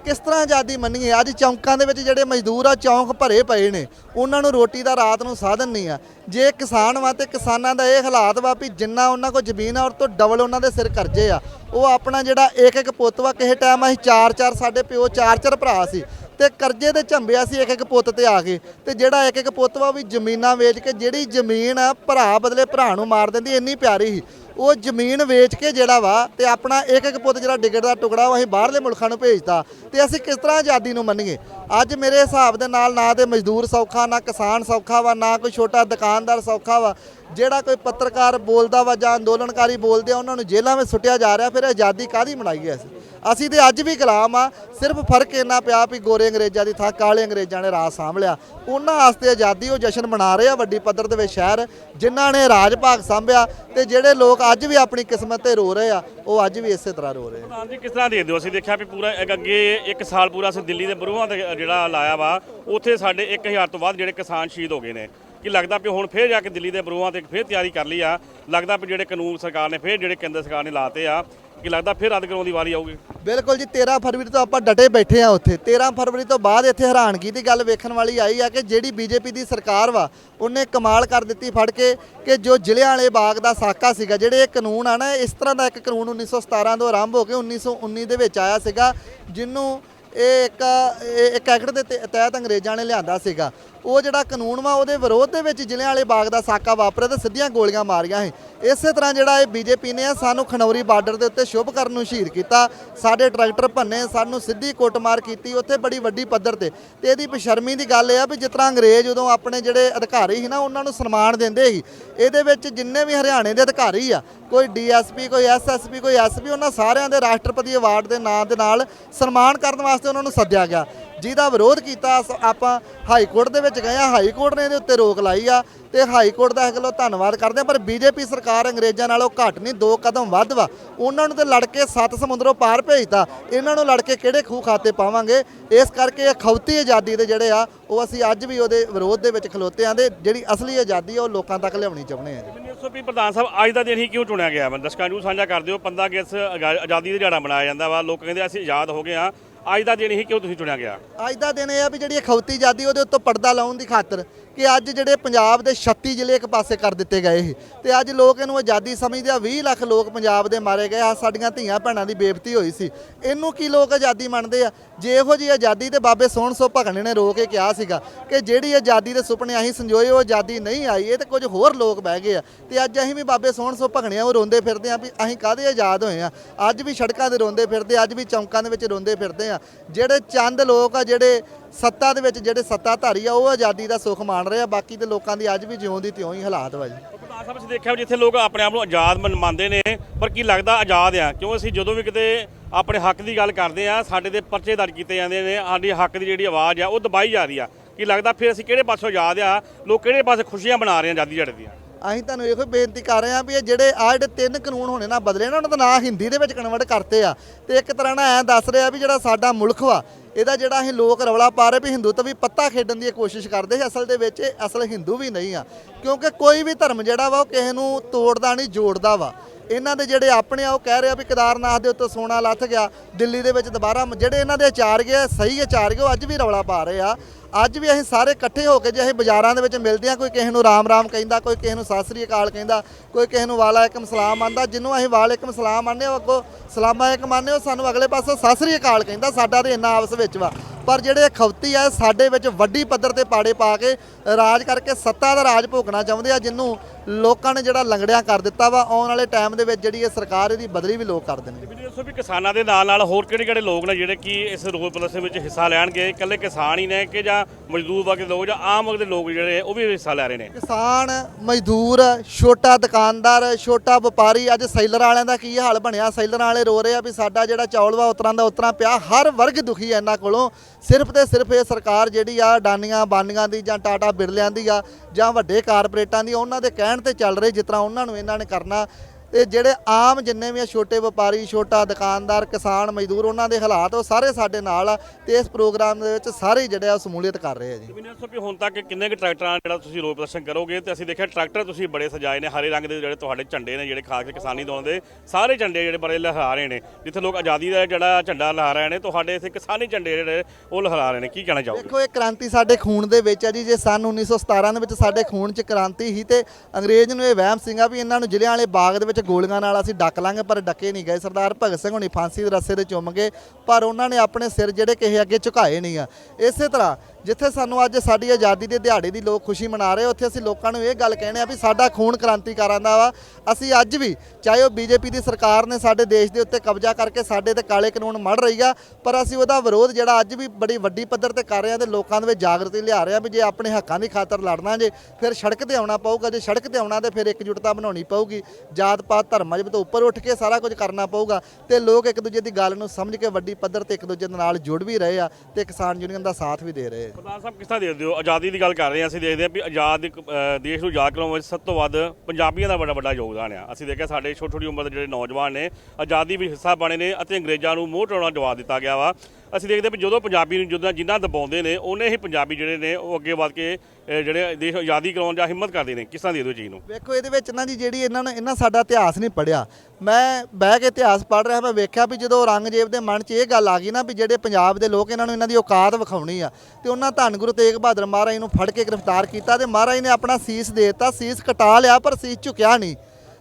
ਕਿਸ ਤਰ੍ਹਾਂ ਆਜ਼ਾਦੀ ਮੰਨੀਏ? ਅੱਜ ਚੌਂਕਾਂ ਦੇ ਵਿੱਚ ਜਿਹੜੇ ਮਜ਼ਦੂਰ ਆ, ਚੌਂਕ ਭਰੇ ਪਏ ਨੇ। ਉਹਨਾਂ ਨੂੰ ਰੋਟੀ ਦਾ ਰਾਤ ਨੂੰ ਸਾਧਨ ਨਹੀਂ ਆ। ਜੇ ਕਿਸਾਨ ਵਾ ਤੇ ਕਿਸਾਨਾਂ ਦਾ ਇਹ ਹਾਲਾਤ ਵਾ ਵੀ ਜਿੰਨਾ ਉਹਨਾਂ ਕੋਲ ਜ਼ਮੀਨ ਆ, ਔਰ ਤੋਂ ਡਬਲ ਉਹਨਾਂ ਦੇ ਸਿਰ ਕਰਜ਼ੇ ਆ, ਉਹ ਆਪਣਾ ਜਿਹੜਾ ਇੱਕ ਇੱਕ ਪੁੱਤ ਵਾ, ਕਿਸੇ ਟਾਈਮ ਅਸੀਂ ਚਾਰ ਚਾਰ ਸਾਡੇ ਪਿਓ ਚਾਰ ਚਾਰ ਭਰਾ ਸੀ, ਤੇ ਕਰਜ਼ੇ ਦੇ ਝੰਬਿਆ ਸੀ ਇੱਕ ਇੱਕ ਪੁੱਤ ਤੇ ਆ ਕੇ ਤੇ ਜਿਹੜਾ ਇੱਕ ਇੱਕ ਪੁੱਤ ਵਾ ਵੀ ਜ਼ਮੀਨਾਂ ਵੇਚ ਕੇ ਜਿਹੜੀ ਜ਼ਮੀਨ ਆ, ਭਰਾ ਬਦਲੇ ਭਰਾ ਨੂੰ ਮਾਰ ਦਿੰਦੀ, ਇੰਨੀ ਪਿਆਰੀ ਸੀ। ਉਹ ਜ਼ਮੀਨ ਵੇਚ ਕੇ ਜਿਹੜਾ ਵਾ ਤੇ ਆਪਣਾ ਇੱਕ ਇੱਕ ਪੁੱਤ ਜਿਹੜਾ ਡਿਗਰ ਦਾ ਟੁਕੜਾ ਉਹ ਅਸੀਂ ਬਾਹਰਲੇ ਮੁਲਕਾਂ ਨੂੰ ਭੇਜਦਾ ਤੇ ਅਸੀਂ ਕਿਸ ਤਰ੍ਹਾਂ ਆਜ਼ਾਦੀ ਨੂੰ ਮੰਨੀਏ? ਅੱਜ ਮੇਰੇ ਹਿਸਾਬ ਦੇ ਨਾਲ ਨਾ ਤੇ ਮਜ਼ਦੂਰ ਸੌਖਾ, ਨਾ ਕਿਸਾਨ ਸੌਖਾ ਵਾ, ਨਾ ਕੋਈ ਛੋਟਾ ਦੁਕਾਨਦਾਰ ਸੌਖਾ ਵਾ ਜਿਹੜਾ ਕੋਈ ਪੱਤਰਕਾਰ ਬੋਲਦਾ ਵਾ ਜਾਂ ਅੰਦੋਲਨਕਾਰੀ ਬੋਲਦੇ ਆ, ਉਹਨਾਂ ਨੂੰ ਜੇਲ੍ਹਾਂ ਵਿੱਚ ਸੁੱਟਿਆ ਜਾ ਰਿਹਾ, ਫਿਰ ਆਜ਼ਾਦੀ ਕਾਦੀ ਮਨਾਈ ਹੈ ਅਸੀਂ? ਅਸੀਂ ਤੇ ਅੱਜ ਵੀ ਗੁਲਾਮ ਆ, ਸਿਰਫ ਫ਼ਰਕ ਇੰਨਾ ਪਿਆ ਵੀ ਗੋਰੇ ਅੰਗਰੇਜ਼ਾਂ ਦੀ ਥਾਂ ਕਾਲੇ ਅੰਗਰੇਜ਼ਾਂ ਨੇ ਰਾਜ ਸਾਂਭ ਲਿਆ ਉਹਨਾਂ ਵਾਸਤੇ ਆਜ਼ਾਦੀ ਉਹ ਜਸ਼ਨ ਮਨਾ ਰਹੇ ਆ, ਵੱਡੀ ਪੱਧਰ ਦੇ ਵਿੱਚ ਸ਼ਹਿਰ, ਜਿਨ੍ਹਾਂ ਨੇ ਰਾਜ ਭਾਗ ਸਾਂਭਿਆ ਤੇ ਜਿਹੜੇ ਲੋਕ ਅੱਜ ਵੀ ਆਪਣੀ ਕਿਸਮਤ ਤੇ ਰੋ ਰਹੇ ਆ, ਉਹ ਅੱਜ ਵੀ ਇਸੇ ਤਰ੍ਹਾਂ ਰੋ ਰਹੇ ਆ। ਪ੍ਰਧਾਨ ਜੀ, ਕਿਸ ਤਰ੍ਹਾਂ ਦੇਖਦੇ ਹੋ? ਅਸੀਂ ਦੇਖਿਆ ਵੀ ਪੂਰਾ ਅੱਗੇ ਇੱਕ ਸਾਲ ਪੂਰਾ ਅਸੀਂ ਦਿੱਲੀ ਦੇ ਬਰੂਹਾਂ ਤੇ ਜਿਹੜਾ ਲਾਇਆ ਵਾ, ਉੱਥੇ ਸਾਡੇ 1000 ਤੋਂ ਵੱਧ ਜਿਹੜੇ ਕਿਸਾਨ ਸ਼ਹੀਦ ਹੋ ਗਏ ਨੇ। ਕਿ ਲੱਗਦਾ ਵੀ ਹੁਣ ਫੇਰ ਜਾ ਕੇ ਦਿੱਲੀ ਦੇ ਬਰੂਹਾਂ ਤੇ ਫੇਰ ਤਿਆਰੀ ਕਰ ਲਈ ਆ। ਲੱਗਦਾ ਵੀ ਜਿਹੜੇ ਕਾਨੂੰਨ ਸਰਕਾਰ ਨੇ ਫੇਰ ਜਿਹੜੇ ਕੇਂਦਰ ਸਰਕਾਰ ਨੇ ਲਾਤੇ ਆ, ਕਿ ਲੱਗਦਾ ਫਿਰ ਰੱਦ ਕਰਾਉਣ ਦੀ ਵਾਰੀ ਆਊਗੀ? ਬਿਲਕੁਲ ਜੀ 13 ਫਰਵਰੀ ਤੋਂ ਆਪਾਂ ਡਟੇ ਬੈਠੇ ਆ ਉੱਥੇ। 13 ਫਰਵਰੀ ਤੋਂ ਬਾਅਦ ਇੱਥੇ ਹੈਰਾਨਗੀ ਦੀ ਗੱਲ ਵੇਖਣ ਵਾਲੀ ਆਈ ਆ ਕਿ ਜਿਹੜੀ ਬੀਜੇਪੀ ਦੀ ਸਰਕਾਰ ਵਾ, ਉਹਨੇ ਕਮਾਲ ਕਰ ਦਿੱਤੀ ਫੜ ਕੇ ਕਿ ਜੋ ਜ਼ਿਲ੍ਹਿਆਂ ਵਾਲੇ ਬਾਗ ਦਾ ਸਾਕਾ ਸੀਗਾ, ਜਿਹੜੇ ਇਹ ਕਾਨੂੰਨ ਆ ਨਾ, ਇਸ ਤਰ੍ਹਾਂ ਦਾ ਇੱਕ ਕਾਨੂੰਨ 1917 ਤੋਂ ਆਰੰਭ ਹੋ ਕੇ 1919 ਦੇ ਵਿੱਚ ਆਇਆ ਸੀਗਾ ਜਿਹਨੂੰ ਇਹ ਇੱਕ ਇਹ ਇੱਕ ਐਕਟ ਦੇ ਤਹਿ- ਤਹਿਤ ਅੰਗਰੇਜ਼ਾਂ ਨੇ ਲਿਆਂਦਾ ਸੀਗਾ। ਉਹ ਜਿਹੜਾ ਕਾਨੂੰਨ ਵਾ, ਉਹਦੇ ਵਿਰੋਧ ਦੇ ਵਿੱਚ ਜ਼ਿਲ੍ਹਿਆਂ ਵਾਲੇ ਬਾਗ ਦਾ ਸਾਕਾ ਵਾਪਰਿਆ ਤੇ ਸਿੱਧੀਆਂ ਗੋਲੀਆਂ ਮਾਰੀਆਂ ਸੀ। ਇਸੇ ਤਰ੍ਹਾਂ ਜਿਹੜਾ ਇਹ ਬੀਜੇਪੀ ਨੇ ਸਾਨੂੰ ਖਨੌਰੀ ਬਾਰਡਰ ਦੇ ਉੱਤੇ ਸ਼ੁਭ ਕਰਨ ਨੂੰ ਸ਼ਹੀਦ ਕੀਤਾ। ਸਾਡੇ ਟਰੈਕਟਰ ਭੰਨੇ, ਸਾਨੂੰ ਸਿੱਧੀ ਕੁੱਟਮਾਰ ਕੀਤੀ, ਉੱਥੇ ਬੜੀ ਵੱਡੀ ਪੱਧਰ ਤੇ। ਤੇ ਇਹਦੀ ਬੇਸ਼ਰਮੀ ਦੀ ਗੱਲ ਇਹ ਆ ਵੀ ਜਿਸ ਤਰ੍ਹਾਂ ਅੰਗਰੇਜ਼ ਉਦੋਂ ਆਪਣੇ ਜਿਹੜੇ ਅਧਿਕਾਰੀ ਸੀ ਨਾ, ਉਹਨਾਂ ਨੂੰ ਸਨਮਾਨ ਦਿੰਦੇ ਸੀ। ਇਹਦੇ ਵਿੱਚ ਜਿੰਨੇ ਵੀ ਹਰਿਆਣੇ ਦੇ ਅਧਿਕਾਰੀ ਆ, ਕੋਈ ਡੀਐਸਪੀ, ਕੋਈ ਐਸਐਸਪੀ, ਕੋਈ ਐਸਪੀ, ਉਹਨਾਂ ਸਾਰਿਆਂ ਦੇ ਰਾਸ਼ਟਰਪਤੀ ਅਵਾਰਡ ਦੇ ਨਾਂ ਦੇ ਨਾਲ ਸਨਮਾਨ ਕਰਨ ਵਾਸਤੇ ਉਹਨਾਂ ਨੂੰ ਸੱਦਿਆ ਗਿਆ। ਜਿਹਦਾ ਵਿਰੋਧ ਕੀਤਾ। ਸ- ਆਪਾਂ ਹਾਈ ਕੋਰਟ ਦੇ ਵਿੱਚ ਗਏ ਆ। ਹਾਈ ਕੋਰਟ ਨੇ ਇਹਦੇ ਉੱਤੇ ਰੋਕ ਲਾਈ ਆ ਤੇ ਹਾਈ ਕੋਰਟ ਦਾ ਅਗਲੋ ਧੰਨਵਾਦ ਕਰਦੇ ਆ। ਪਰ ਬੀਜੇਪੀ ਸਰਕਾਰ ਅੰਗਰੇਜ਼ਾਂ ਨਾਲੋਂ ਘੱਟ ਨਹੀਂ, ਦੋ ਕਦਮ ਵੱਧ ਵਾ। ਉਹਨਾਂ ਨੂੰ ਤੇ ਲੜ ਕੇ ਸੱਤ ਸਮੁੰਦਰੋਂ ਪਾਰ ਭੇਜਤਾ। ਇਹਨਾਂ ਨੂੰ ਲੜ ਕੇ ਕਿਹੜੇ ਖੂਹ ਖਾਤੇ ਪਾਵਾਂਗੇ? ਇਸ ਕਰਕੇ ਇਹ ਖੌਤੀ ਆਜ਼ਾਦੀ ਦੇ ਜਿਹੜੇ ਆ, ਉਹ ਅਸੀਂ ਅੱਜ ਵੀ ਉਹਦੇ ਵਿਰੋਧ ਦੇ ਵਿੱਚ ਖਲੋਤੇ ਆਂ ਤੇ ਜਿਹੜੀ ਅਸਲੀ ਆਜ਼ਾਦੀ ਆ, ਉਹ ਲੋਕਾਂ ਤੱਕ ਲਿਆਉਣੀ ਚਾਹੁੰਦੇ ਆ ਜੀ। ਮੈਨੂੰ ਦੱਸੋ ਵੀ ਪ੍ਰਧਾਨ ਸਾਹਿਬ, ਅੱਜ ਦਾ ਦਿਨ ਹੀ ਕਿਉਂ ਚੁਣਿਆ ਗਿਆ? ਮੈਂ ਦਰਸ਼ਕਾਂ ਨੂੰ ਸਾਂਝਾ ਕਰ ਦਿਓ 15 ਅਗਸਤ ਆਜ਼ਾ- ਆਜ਼ਾਦੀ ਦਾ ਦਿਹਾੜਾ ਮਨਾਇਆ ਜਾਂਦਾ ਵਾ। ਲੋਕ ਕਹਿੰਦੇ ਅਸੀਂ ਆਜ਼ਾਦ ਹੋ ਗਏ ਆ। ਅੱਜ ਦਾ ਦਿਨ ਹੀ ਕਿਉਂ ਤੁਸੀਂ ਚੁਣਿਆ ਗਿਆ? ਅੱਜ ਦਾ ਦਿਨ ਇਹ ਆ ਵੀ ਜਿਹੜੀ ਇਹ ਖੌਤੀ ਆਜ਼ਾਦੀ ਉਹਦੇ ਉੱਤੋਂ ਪਰਦਾ ਲਾਉਣ ਦੀ ਖਾਤਰ ਕਿ ਅੱਜ ਜਿਹੜੇ ਪੰਜਾਬ ਦੇ 36 ਜ਼ਿਲ੍ਹੇ ਇੱਕ ਪਾਸੇ ਕਰ ਦਿੱਤੇ ਗਏ ਸੀ ਤੇ ਅੱਜ ਲੋਕ ਇਹਨੂੰ ਆਜ਼ਾਦੀ ਸਮਝਦੇ ਆ। 20 ਲੱਖ ਲੋਕ ਪੰਜਾਬ ਦੇ ਮਾਰੇ ਗਏ ਆ। ਸਾਡੀਆਂ ਧੀਆਂ ਭੈਣਾਂ ਦੀ ਬੇਇੱਜ਼ਤੀ ਹੋਈ ਸੀ। ਇਹਨੂੰ ਕੀ ਲੋਕ ਆਜ਼ਾਦੀ ਮੰਨਦੇ ਆ? ਜੇ ਇਹੋ ਜੀ ਆਜ਼ਾਦੀ ਤੇ ਬਾਬੇ ਸੋਹਣ ਸੋ ਭਗਣੇ ਨੇ ਰੋ ਕੇ ਕਿਹਾ ਸੀਗਾ ਕਿ ਜਿਹੜੀ ਆਜ਼ਾਦੀ ਦੇ ਸੁਪਨੇ ਅਸੀਂ ਸੰਜੋਏ, ਉਹ ਆਜ਼ਾਦੀ ਨਹੀਂ ਆਈ। ਇਹ ਤੇ ਕੁਝ ਹੋਰ ਲੋਕ ਬਹਿ ਗਏ ਆ। ਤੇ ਅੱਜ ਅਸੀਂ ਵੀ ਬਾਬੇ ਸੋਹਣ ਸੋ ਭਗਣੇ ਆ, ਉਹ ਰੋਂਦੇ ਫਿਰਦੇ ਆ ਵੀ ਅਸੀਂ ਕਾਹਦੇ ਆਜ਼ਾਦ ਹੋਏ ਆ? ਅੱਜ ਵੀ ਸੜਕਾਂ ਤੇ ਰੋਂਦੇ ਫਿਰਦੇ ਅੱਜ ਵੀ ਚੌਂਕਾਂ ਦੇ ਵਿੱਚ ਰੋਂਦੇ ਫਿਰਦੇ ਆ। ਜਿਹੜੇ ਚੰਦ ਲੋਕ ਆ, ਜਿਹੜੇ ਸੱਤਾ ਦੇ ਵਿੱਚ ਜਿਹੜੇ ਸੱਤਾਧਾਰੀ ਆ, ਉਹ ਆਜ਼ਾਦੀ ਦਾ ਸੁੱਖ ਮਾਣ ਰਹੇ ਆ। ਬਾਕੀ ਤੇ ਲੋਕਾਂ ਦੀ ਅੱਜ ਵੀ ਜਿਉਂ ਦੀ ਤਿਉਂ ਹੀ ਹਾਲਾਤ ਵਾ ਜੀ। ਪ੍ਰਧਾਨ ਸਾਹਿਬ, ਅਸੀਂ ਦੇਖਿਆ ਜਿੱਥੇ ਲੋਕ ਆਪਣੇ ਆਪ ਨੂੰ ਆਜ਼ਾਦ ਮੰਨ- ਮੰਨਦੇ ਨੇ, ਪਰ ਕੀ ਲੱਗਦਾ ਆਜ਼ਾਦ ਆ? ਕਿਉਂ ਅਸੀਂ ਜਦੋਂ ਵੀ ਕਿਤੇ ਆਪਣੇ ਹੱਕ ਦੀ ਗੱਲ ਕਰਦੇ ਆ, ਸਾਡੇ ਤੇ ਪਰਚੇ ਦਰਜ ਕੀਤੇ ਜਾਂਦੇ ਨੇ, ਸਾਡੀ ਹੱਕ ਦੀ ਜਿਹੜੀ ਆਵਾਜ਼ ਆ, ਉਹ ਦਬਾਈ ਜਾ ਰਹੀ ਆ। ਕੀ ਲੱਗਦਾ ਫਿਰ ਅਸੀਂ ਕਿਹੜੇ ਪਾਸੋਂ ਆਜ਼ਾਦ ਆ? ਲੋਕ ਕਿਹੜੇ ਪਾਸੇ ਖੁਸ਼ੀਆਂ ਮਨਾ ਰਹੇ ਆ ਆਜ਼ਾਦੀ ਝੜੇ ਦੀਆਂ? ਅਸੀਂ ਤੁਹਾਨੂੰ ਇਹੋ ਬੇਨਤੀ ਕਰ ਰਹੇ ਹਾਂ ਵੀ ਇਹ ਜਿਹੜੇ ਆ ਜਿਹੜੇ ਤਿੰਨ ਕਾਨੂੰਨ ਹੋਣੇ ਨਾ ਬਦਲੇ ਨਾ ਉਹਨਾਂ ਦਾ ਨਾਂ ਹਿੰਦੀ ਦੇ ਵਿੱਚ ਕਨਵਰਟ ਕਰਤੇ ਆ। ਤੇ ਇੱਕ ਤਰ੍ਹਾਂ ਨਾਲ ਐਂ ਦੱਸ ਰਿਹਾ ਵੀ ਜਿਹੜਾ ਸਾਡਾ ਮੁਲਕ ਵਾ ਇਹਦਾ ਜਿਹੜਾ ਅਸੀਂ ਲੋਕ ਰੌਲਾ ਪਾ ਰਹੇ ਵੀ ਹਿੰਦੂਤਵ ਵੀ ਪੱਤਾ ਖੇਡਣ ਦੀ ਕੋਸ਼ਿਸ਼ ਕਰਦੇ ਸੀ ਅਸਲ ਦੇ ਵਿੱਚ ਇਹ ਅਸਲ ਹਿੰਦੂ ਵੀ ਨਹੀਂ ਆ। ਕਿਉਂਕਿ ਕੋਈ ਵੀ ਧਰਮ ਜਿਹੜਾ ਵਾ ਉਹ ਕਿਸੇ ਨੂੰ ਤੋੜਦਾ ਨਹੀਂ ਜੋੜਦਾ ਵਾ। ਇਹਨਾਂ ਦੇ ਜਿਹੜੇ ਆਪਣੇ ਆ ਉਹ ਕਹਿ ਰਹੇ ਆ ਵੀ ਕੇਦਾਰਨਾਥ ਦੇ ਉੱਤੇ ਸੋਨਾ ਲੱਥ ਗਿਆ ਦਿੱਲੀ ਦੇ ਵਿੱਚ ਦੁਬਾਰਾ ਜਿਹੜੇ ਇਹਨਾਂ ਦੇ ਆਚਾਰਯ ਆ, ਸਹੀ ਆਚਾਰ ਗਏ ਉਹ ਅੱਜ ਵੀ ਰੌਲਾ ਪਾ ਰਹੇ ਆ। ਅੱਜ ਵੀ ਅਸੀਂ ਸਾਰੇ ਇਕੱਠੇ ਹੋ ਕੇ ਜੇ ਅਸੀਂ ਬਾਜ਼ਾਰਾਂ ਦੇ ਵਿੱਚ ਮਿਲਦੇ ਆ ਕੋਈ ਕਿਸੇ ਨੂੰ ਰਾਮ ਰਾਮ ਕਹਿੰਦਾ, ਕੋਈ ਕਿਸੇ ਨੂੰ ਸਤਿ ਅਕਾਲ ਕਹਿੰਦਾ, ਕੋਈ ਕਿਸੇ ਨੂੰ ਵਾਲੇਕਮ ਸਲਾਮ ਆਂਦਾ, ਜਿਹਨੂੰ ਅਸੀਂ ਵਾਲੇਕਮ ਸਲਾਮ ਆਂਦੇ ਉਹ ਅੱਗੋਂ ਸਲਾਮਾ ਇੱਕ ਮੰਨਦੇ ਉਹ ਸਾਨੂੰ ਅਗਲੇ ਪਾਸੇ ਸਤਿ ਅਕਾਲ ਕਹਿੰਦਾ, ਸਾਡਾ ਤੇ ਇੰਨਾ ਆਪਸ ਵਿੱਚ ਵਾ। ਪਰ ਜਿਹੜੇ ਖਵਤੀ ਆ ਸਾਡੇ ਵਿੱਚ ਵੱਡੀ ਪੱਧਰ ਤੇ ਪਾੜੇ ਪਾ ਕੇ ਰਾਜ ਕਰਕੇ ਸੱਤਾ ਦਾ ਰਾਜ ਭੋਗਣਾ ਚਾਹੁੰਦੇ ਆ, ਜਿਹਨੂੰ ਲੋਕਾਂ ਨੇ ਜਿਹੜਾ ਲੰਗੜਿਆਂ ਕਰ ਦਿੱਤਾ ਵਾ, ਆਉਣ ਵਾਲੇ ਟਾਈਮ ਦੇ ਵਿੱਚ ਜਿਹੜੀ ਇਹ ਸਰਕਾਰ ਇਹਦੀ ਬਦਲੀ ਵੀ ਲੋਕ ਕਰ ਦੇਣਗੇ। ਮੈਨੂੰ ਦੱਸੋ ਵੀ ਕਿਸਾਨਾਂ ਦੇ ਨਾਲ ਨਾਲ ਹੋਰ ਕਿਹੜੇ ਕਿਹੜੇ ਲੋਕ ਨੇ ਜਿਹੜੇ ਕਿ ਇਸ ਰੋਲ ਪ੍ਰਦਰਸ਼ਨ ਵਿੱਚ ਹਿੱਸਾ ਲੈਣਗੇ? ਇਕੱਲੇ ਕਿਸਾਨ ਹੀ ਨੇ ਕਿ ਜਾਂ ਮਜ਼ਦੂਰ ਵਰਗ ਦੇ ਲੋਕ ਜਾਂ ਆਮ ਵਰਗ ਦੇ ਲੋਕ ਜਿਹੜੇ ਉਹ ਵੀ ਹਿੱਸਾ ਲੈ ਰਹੇ ਨੇ। ਕਿਸਾਨ, ਮਜ਼ਦੂਰ, ਛੋਟਾ ਦੁਕਾਨਦਾਰ, ਛੋਟਾ ਵਪਾਰੀ, ਅੱਜ ਸੈਲਰ ਵਾਲਿਆਂ ਦਾ ਕੀ ਹਾਲ ਬਣਿਆ? ਸੈਲਰ ਵਾਲੇ ਰੋ ਰਹੇ ਆ ਵੀ ਸਾਡਾ ਜਿਹੜਾ ਚੌਲ ਵਾ ਉਤਰਾਂ ਦਾ ਉਤਰਾਂ ਪਿਆ। ਹਰ ਵਰਗ ਦੁਖੀ ਹੈ ਇਹਨਾਂ ਕੋਲੋਂ। ਸਿਰਫ ਤੇ ਸਿਰਫ ਇਹ ਸਰਕਾਰ ਜਿਹੜੀ ਆ, ਡਾਨੀਆਂ, ਬਾਨੀਆਂ ਦੀ ਜਾਂ ਟਾਟਾ ਬਿਰਲਿਆਂ ਦੀ ਆ, ਜਾਂ ਵੱਡੇ ਕਾਰਪੋਰੇਟਾਂ ਦੀ, ਉਹਨਾਂ ਦੇ ਕਹਿਣ ਤੇ ਚੱਲ ਰਹੇ, ਜਿਸ ਤਰ੍ਹਾਂ ਉਹਨਾਂ ਨੂੰ ਇਹਨਾਂ ਨੇ ਕਰਨਾ। ਤੇ ਜਿਹੜੇ ਆਮ ਜਿੰਨੇ ਵੀ ਆ ਛੋਟੇ ਵਪਾਰੀ ਛੋਟਾ ਦੁਕਾਨਦਾਰ ਕਿਸਾਨ ਮਜ਼ਦੂਰ ਉਹਨਾਂ ਦੇ ਹਾਲਾਤ ਉਹ ਸਾਰੇ ਸਾਡੇ ਨਾਲ ਆ ਤੇ ਇਸ ਪ੍ਰੋਗਰਾਮ ਦੇ ਵਿੱਚ ਸਾਰੇ ਜਿਹੜੇ ਆ ਸਮੂਲੀਅਤ ਕਰ ਰਹੇ ਆ ਜੀ। ਦੱਸੋ ਵੀ ਹੁਣ ਤੱਕ ਕਿੰਨੇ ਕੁ ਟਰੈਕਟਰਾਂ ਜਿਹੜਾ ਤੁਸੀਂ ਰੋਡ ਪ੍ਰਦਰਸ਼ਨ ਕਰੋਗੇ ਤੇ ਅਸੀਂ ਦੇਖਿਆ ਟਰੈਕਟਰ ਤੁਸੀਂ ਬੜੇ ਸਜਾਏ ਨੇ ਹਰੇ ਰੰਗ ਦੇ ਜਿਹੜੇ ਤੁਹਾਡੇ ਝੰਡੇ ਨੇ ਜਿਹੜੇ ਖਾਸ ਕੇ ਕਿਸਾਨੀ ਦੌਨ ਦੇ ਸਾਰੇ ਝੰਡੇ ਜਿਹੜੇ ਬੜੇ ਲਹਿਰਾ ਰਹੇ ਨੇ ਜਿੱਥੇ ਲੋਕ ਆਜ਼ਾਦੀ ਦਾ ਜਿਹੜਾ ਝੰਡਾ ਲਹਿਰਾ ਰਹੇ ਨੇ ਤੁਹਾਡੇ ਇੱਥੇ ਕਿਸਾਨੀ ਝੰਡੇ ਜਿਹੜੇ ਉਹ ਲਹਿਰਾ ਰਹੇ ਨੇ ਕੀ ਕਹਿਣਾ ਚਾਹੋਗੇ? ਦੇਖੋ ਇਹ ਕ੍ਰਾਂਤੀ ਸਾਡੇ ਖੂਨ ਦੇ ਵਿੱਚ ਆ ਜੀ ਜੇ ਸਨ 1917 ਦੇ ਵਿੱਚ ਸਾਡੇ ਖੂਨ 'ਚ ਕ੍ਰਾਂਤੀ ਸੀ ਤੇ ਅੰਗਰੇਜ਼ ਨੂੰ ਇਹ ਵਹਿਮ ਸੀਗਾ ਵੀ ਇਹਨਾਂ ਨੂੰ ਜ਼ਿਲ੍ਹਿਆਂ ਵਾਲੇ ਬਾਗ ਦੇ ਵਿੱਚ ਗੋਲੀਆਂ ਨਾਲ ਅਸੀਂ ਡੱਕ ਲਾਂਗੇ, ਪਰ ਡੱਕੇ ਨਹੀਂ ਗਏ। ਸਰਦਾਰ ਭਗਤ ਸਿੰਘ ਹੁਣੀ ਫਾਂਸੀ ਦੇ ਰੱਸੇ ਤੇ ਚੁੰਮ ਗਏ, ਪਰ ਉਹਨਾਂ ਨੇ ਆਪਣੇ ਸਿਰ ਜਿਹੜੇ ਕਿਸੇ ਅੱਗੇ ਝੁਕਾਏ ਨਹੀਂ ਆ। ਇਸੇ ਤਰ੍ਹਾਂ ਜਿੱਥੇ ਸਾਨੂੰ ਅੱਜ ਸਾਡੀ ਆਜ਼ਾਦੀ ਦੇ ਦਿਹਾੜੇ ਦੀ ਲੋਕ ਖੁਸ਼ੀ ਮਨਾ ਰਹੇ, ਉੱਥੇ ਅਸੀਂ ਲੋਕਾਂ ਨੂੰ ਇਹ ਗੱਲ ਕਹਿਣੇ ਆ ਵੀ ਸਾਡਾ ਖੂਨ ਕ੍ਰਾਂਤੀਕਾਰਾਂ ਦਾ ਵਾ। ਅਸੀਂ ਅੱਜ ਵੀ ਚਾਹੇ ਉਹ ਬੀਜੇਪੀ ਦੀ ਸਰਕਾਰ ਨੇ ਸਾਡੇ ਦੇਸ਼ ਦੇ ਉੱਤੇ ਕਬਜ਼ਾ ਕਰਕੇ ਸਾਡੇ ਤੇ ਕਾਲੇ ਕਾਨੂੰਨ ਮੜ ਰਹੀ ਆ, ਪਰ ਅਸੀਂ ਉਹਦਾ ਵਿਰੋਧ ਜਿਹੜਾ ਅੱਜ ਵੀ ਬੜੀ ਵੱਡੀ ਪੱਧਰ ਤੇ ਕਰ ਰਹੇ ਆ ਤੇ ਲੋਕਾਂ ਦੇ ਵਿੱਚ ਜਾਗਰਤੀ ਲਿਆ ਰਹੇ ਆ ਵੀ ਜੇ ਆਪਣੇ ਹੱਕਾਂ ਦੀ ਖਾਤਰ ਲੜਨਾ ਜੇ, ਫਿਰ ਸੜਕ ਤੇ ਆਉਣਾ ਪਊਗਾ। ਜੇ ਸੜਕ ਤੇ ਆਉਣਾ ਤੇ ਫਿਰ ਇਕਜੁੱਟਤਾ ਬਣਾਉਣੀ ਪਊਗੀ। ਜਾਤ ਪਾਤ ਧਰਮ ਮਜਬ ਤੋਂ ਉੱਪਰ ਉੱਠ ਕੇ ਸਾਰਾ ਕੁਝ ਕਰਨਾ ਪਊਗਾ ਤੇ ਲੋਕ ਇੱਕ ਦੂਜੇ ਦੀ ਗੱਲ ਨੂੰ ਸਮਝ ਕੇ ਵੱਡੀ ਪੱਧਰ ਤੇ ਇੱਕ ਦੂਜੇ ਦੇ ਨਾਲ ਜੁੜ ਵੀ ਰਹੇ ਆ ਤੇ ਕਿਸਾਨ ਯੂਨੀਅਨ ਦਾ ਸਾਥ ਵੀ ਦੇ ਰਹੇ ਆ। ਪ੍ਰਧਾਨ ਸਾਹਿਬ ਕਿਸ ਤਰ੍ਹਾਂ ਦੇਖਦੇ ਹੋ? ਆਜ਼ਾਦੀ ਦੀ ਗੱਲ ਕਰ ਰਹੇ ਹਾਂ ਅਸੀਂ ਦੇਖਦੇ ਹਾਂ ਵੀ ਆਜ਼ਾਦ ਇੱਕ, ਅ, ਦੇਸ਼ ਨੂੰ ਆਜ਼ਾਦ ਕਰਾਉਣ ਵਿੱਚ ਸਭ ਤੋਂ ਵੱਧ ਪੰਜਾਬੀਆਂ ਦਾ ਬੜਾ ਵੱਡਾ ਯੋਗਦਾਨ ਆ। ਅਸੀਂ ਦੇਖਿਆ ਸਾਡੇ ਛੋਟੀ ਛੋਟੀ ਉਮਰ ਦੇ ਜਿਹੜੇ ਨੌਜਵਾਨ ਨੇ ਆਜ਼ਾਦੀ ਵਿੱਚ ਹਿੱਸਾ ਬਣੇ ਨੇ ਅਤੇ ਅੰਗਰੇਜ਼ਾਂ ਨੂੰ ਮੋਹ ਟਾਉਣਾ ਜਵਾਬ ਦਿੱਤਾ ਗਿਆ ਵਾ। ਅਸੀਂ ਦੇਖਦੇ ਵੀ ਜਦੋਂ ਪੰਜਾਬੀ ਨੂੰ ਜਦੋਂ ਜਿੰਨਾ ਦਬਾਉਂਦੇ ਨੇ, ਉਹਨੇ ਹੀ ਪੰਜਾਬੀ ਜਿਹੜੇ ਨੇ, ਉਹ ਅੱਗੇ ਵੱਧ ਕੇ ਜਿਹੜੇ ਦੇਸ਼ ਆਜ਼ਾਦੀ ਕਰਾਉਣ ਜਾਂ ਹਿੰਮਤ ਕਰਦੇ ਨੇ। ਕਿਸ ਤਰ੍ਹਾਂ ਦੇ ਦਿਓ ਚੀਜ਼ ਨੂੰ? ਵੇਖੋ, ਇਹਦੇ ਵਿੱਚ ਨਾ ਜੀ ਜਿਹੜੀ ਇਹਨਾਂ ਨੇ, ਇਹਨਾਂ ਸਾਡਾ ਇਤਿਹਾਸ ਨਹੀਂ ਪੜਿਆ ਮੈਂ ਬਹਿ ਕੇ ਇਤਿਹਾਸ ਪੜ੍ਹ ਰਿਹਾ, ਮੈਂ ਵੇਖਿਆ ਵੀ ਜਦੋਂ ਔਰੰਗਜ਼ੇਬ ਦੇ ਮਨ 'ਚ ਇਹ ਗੱਲ ਆ ਗਈ ਨਾ ਵੀ ਜਿਹੜੇ ਪੰਜਾਬ ਦੇ ਲੋਕ ਇਹਨਾਂ ਨੂੰ ਇਹਨਾਂ ਦੀ ਔਕਾਤ ਵਿਖਾਉਣੀ ਆ, ਤੇ ਉਹਨਾਂ ਧੰਨ ਗੁਰੂ ਤੇਗ ਬਹਾਦਰ ਮਹਾਰਾਜ ਨੂੰ ਫੜ ਕੇ ਗ੍ਰਿਫਤਾਰ ਕੀਤਾ ਤੇ ਮਹਾਰਾਜ ਨੇ ਆਪਣਾ ਸੀਸ ਦੇ ਦਿੱਤਾ, ਸੀਸ ਕਟਾ ਲਿਆ, ਪਰ ਸੀਸ ਝੁਕਿਆ ਨਹੀਂ।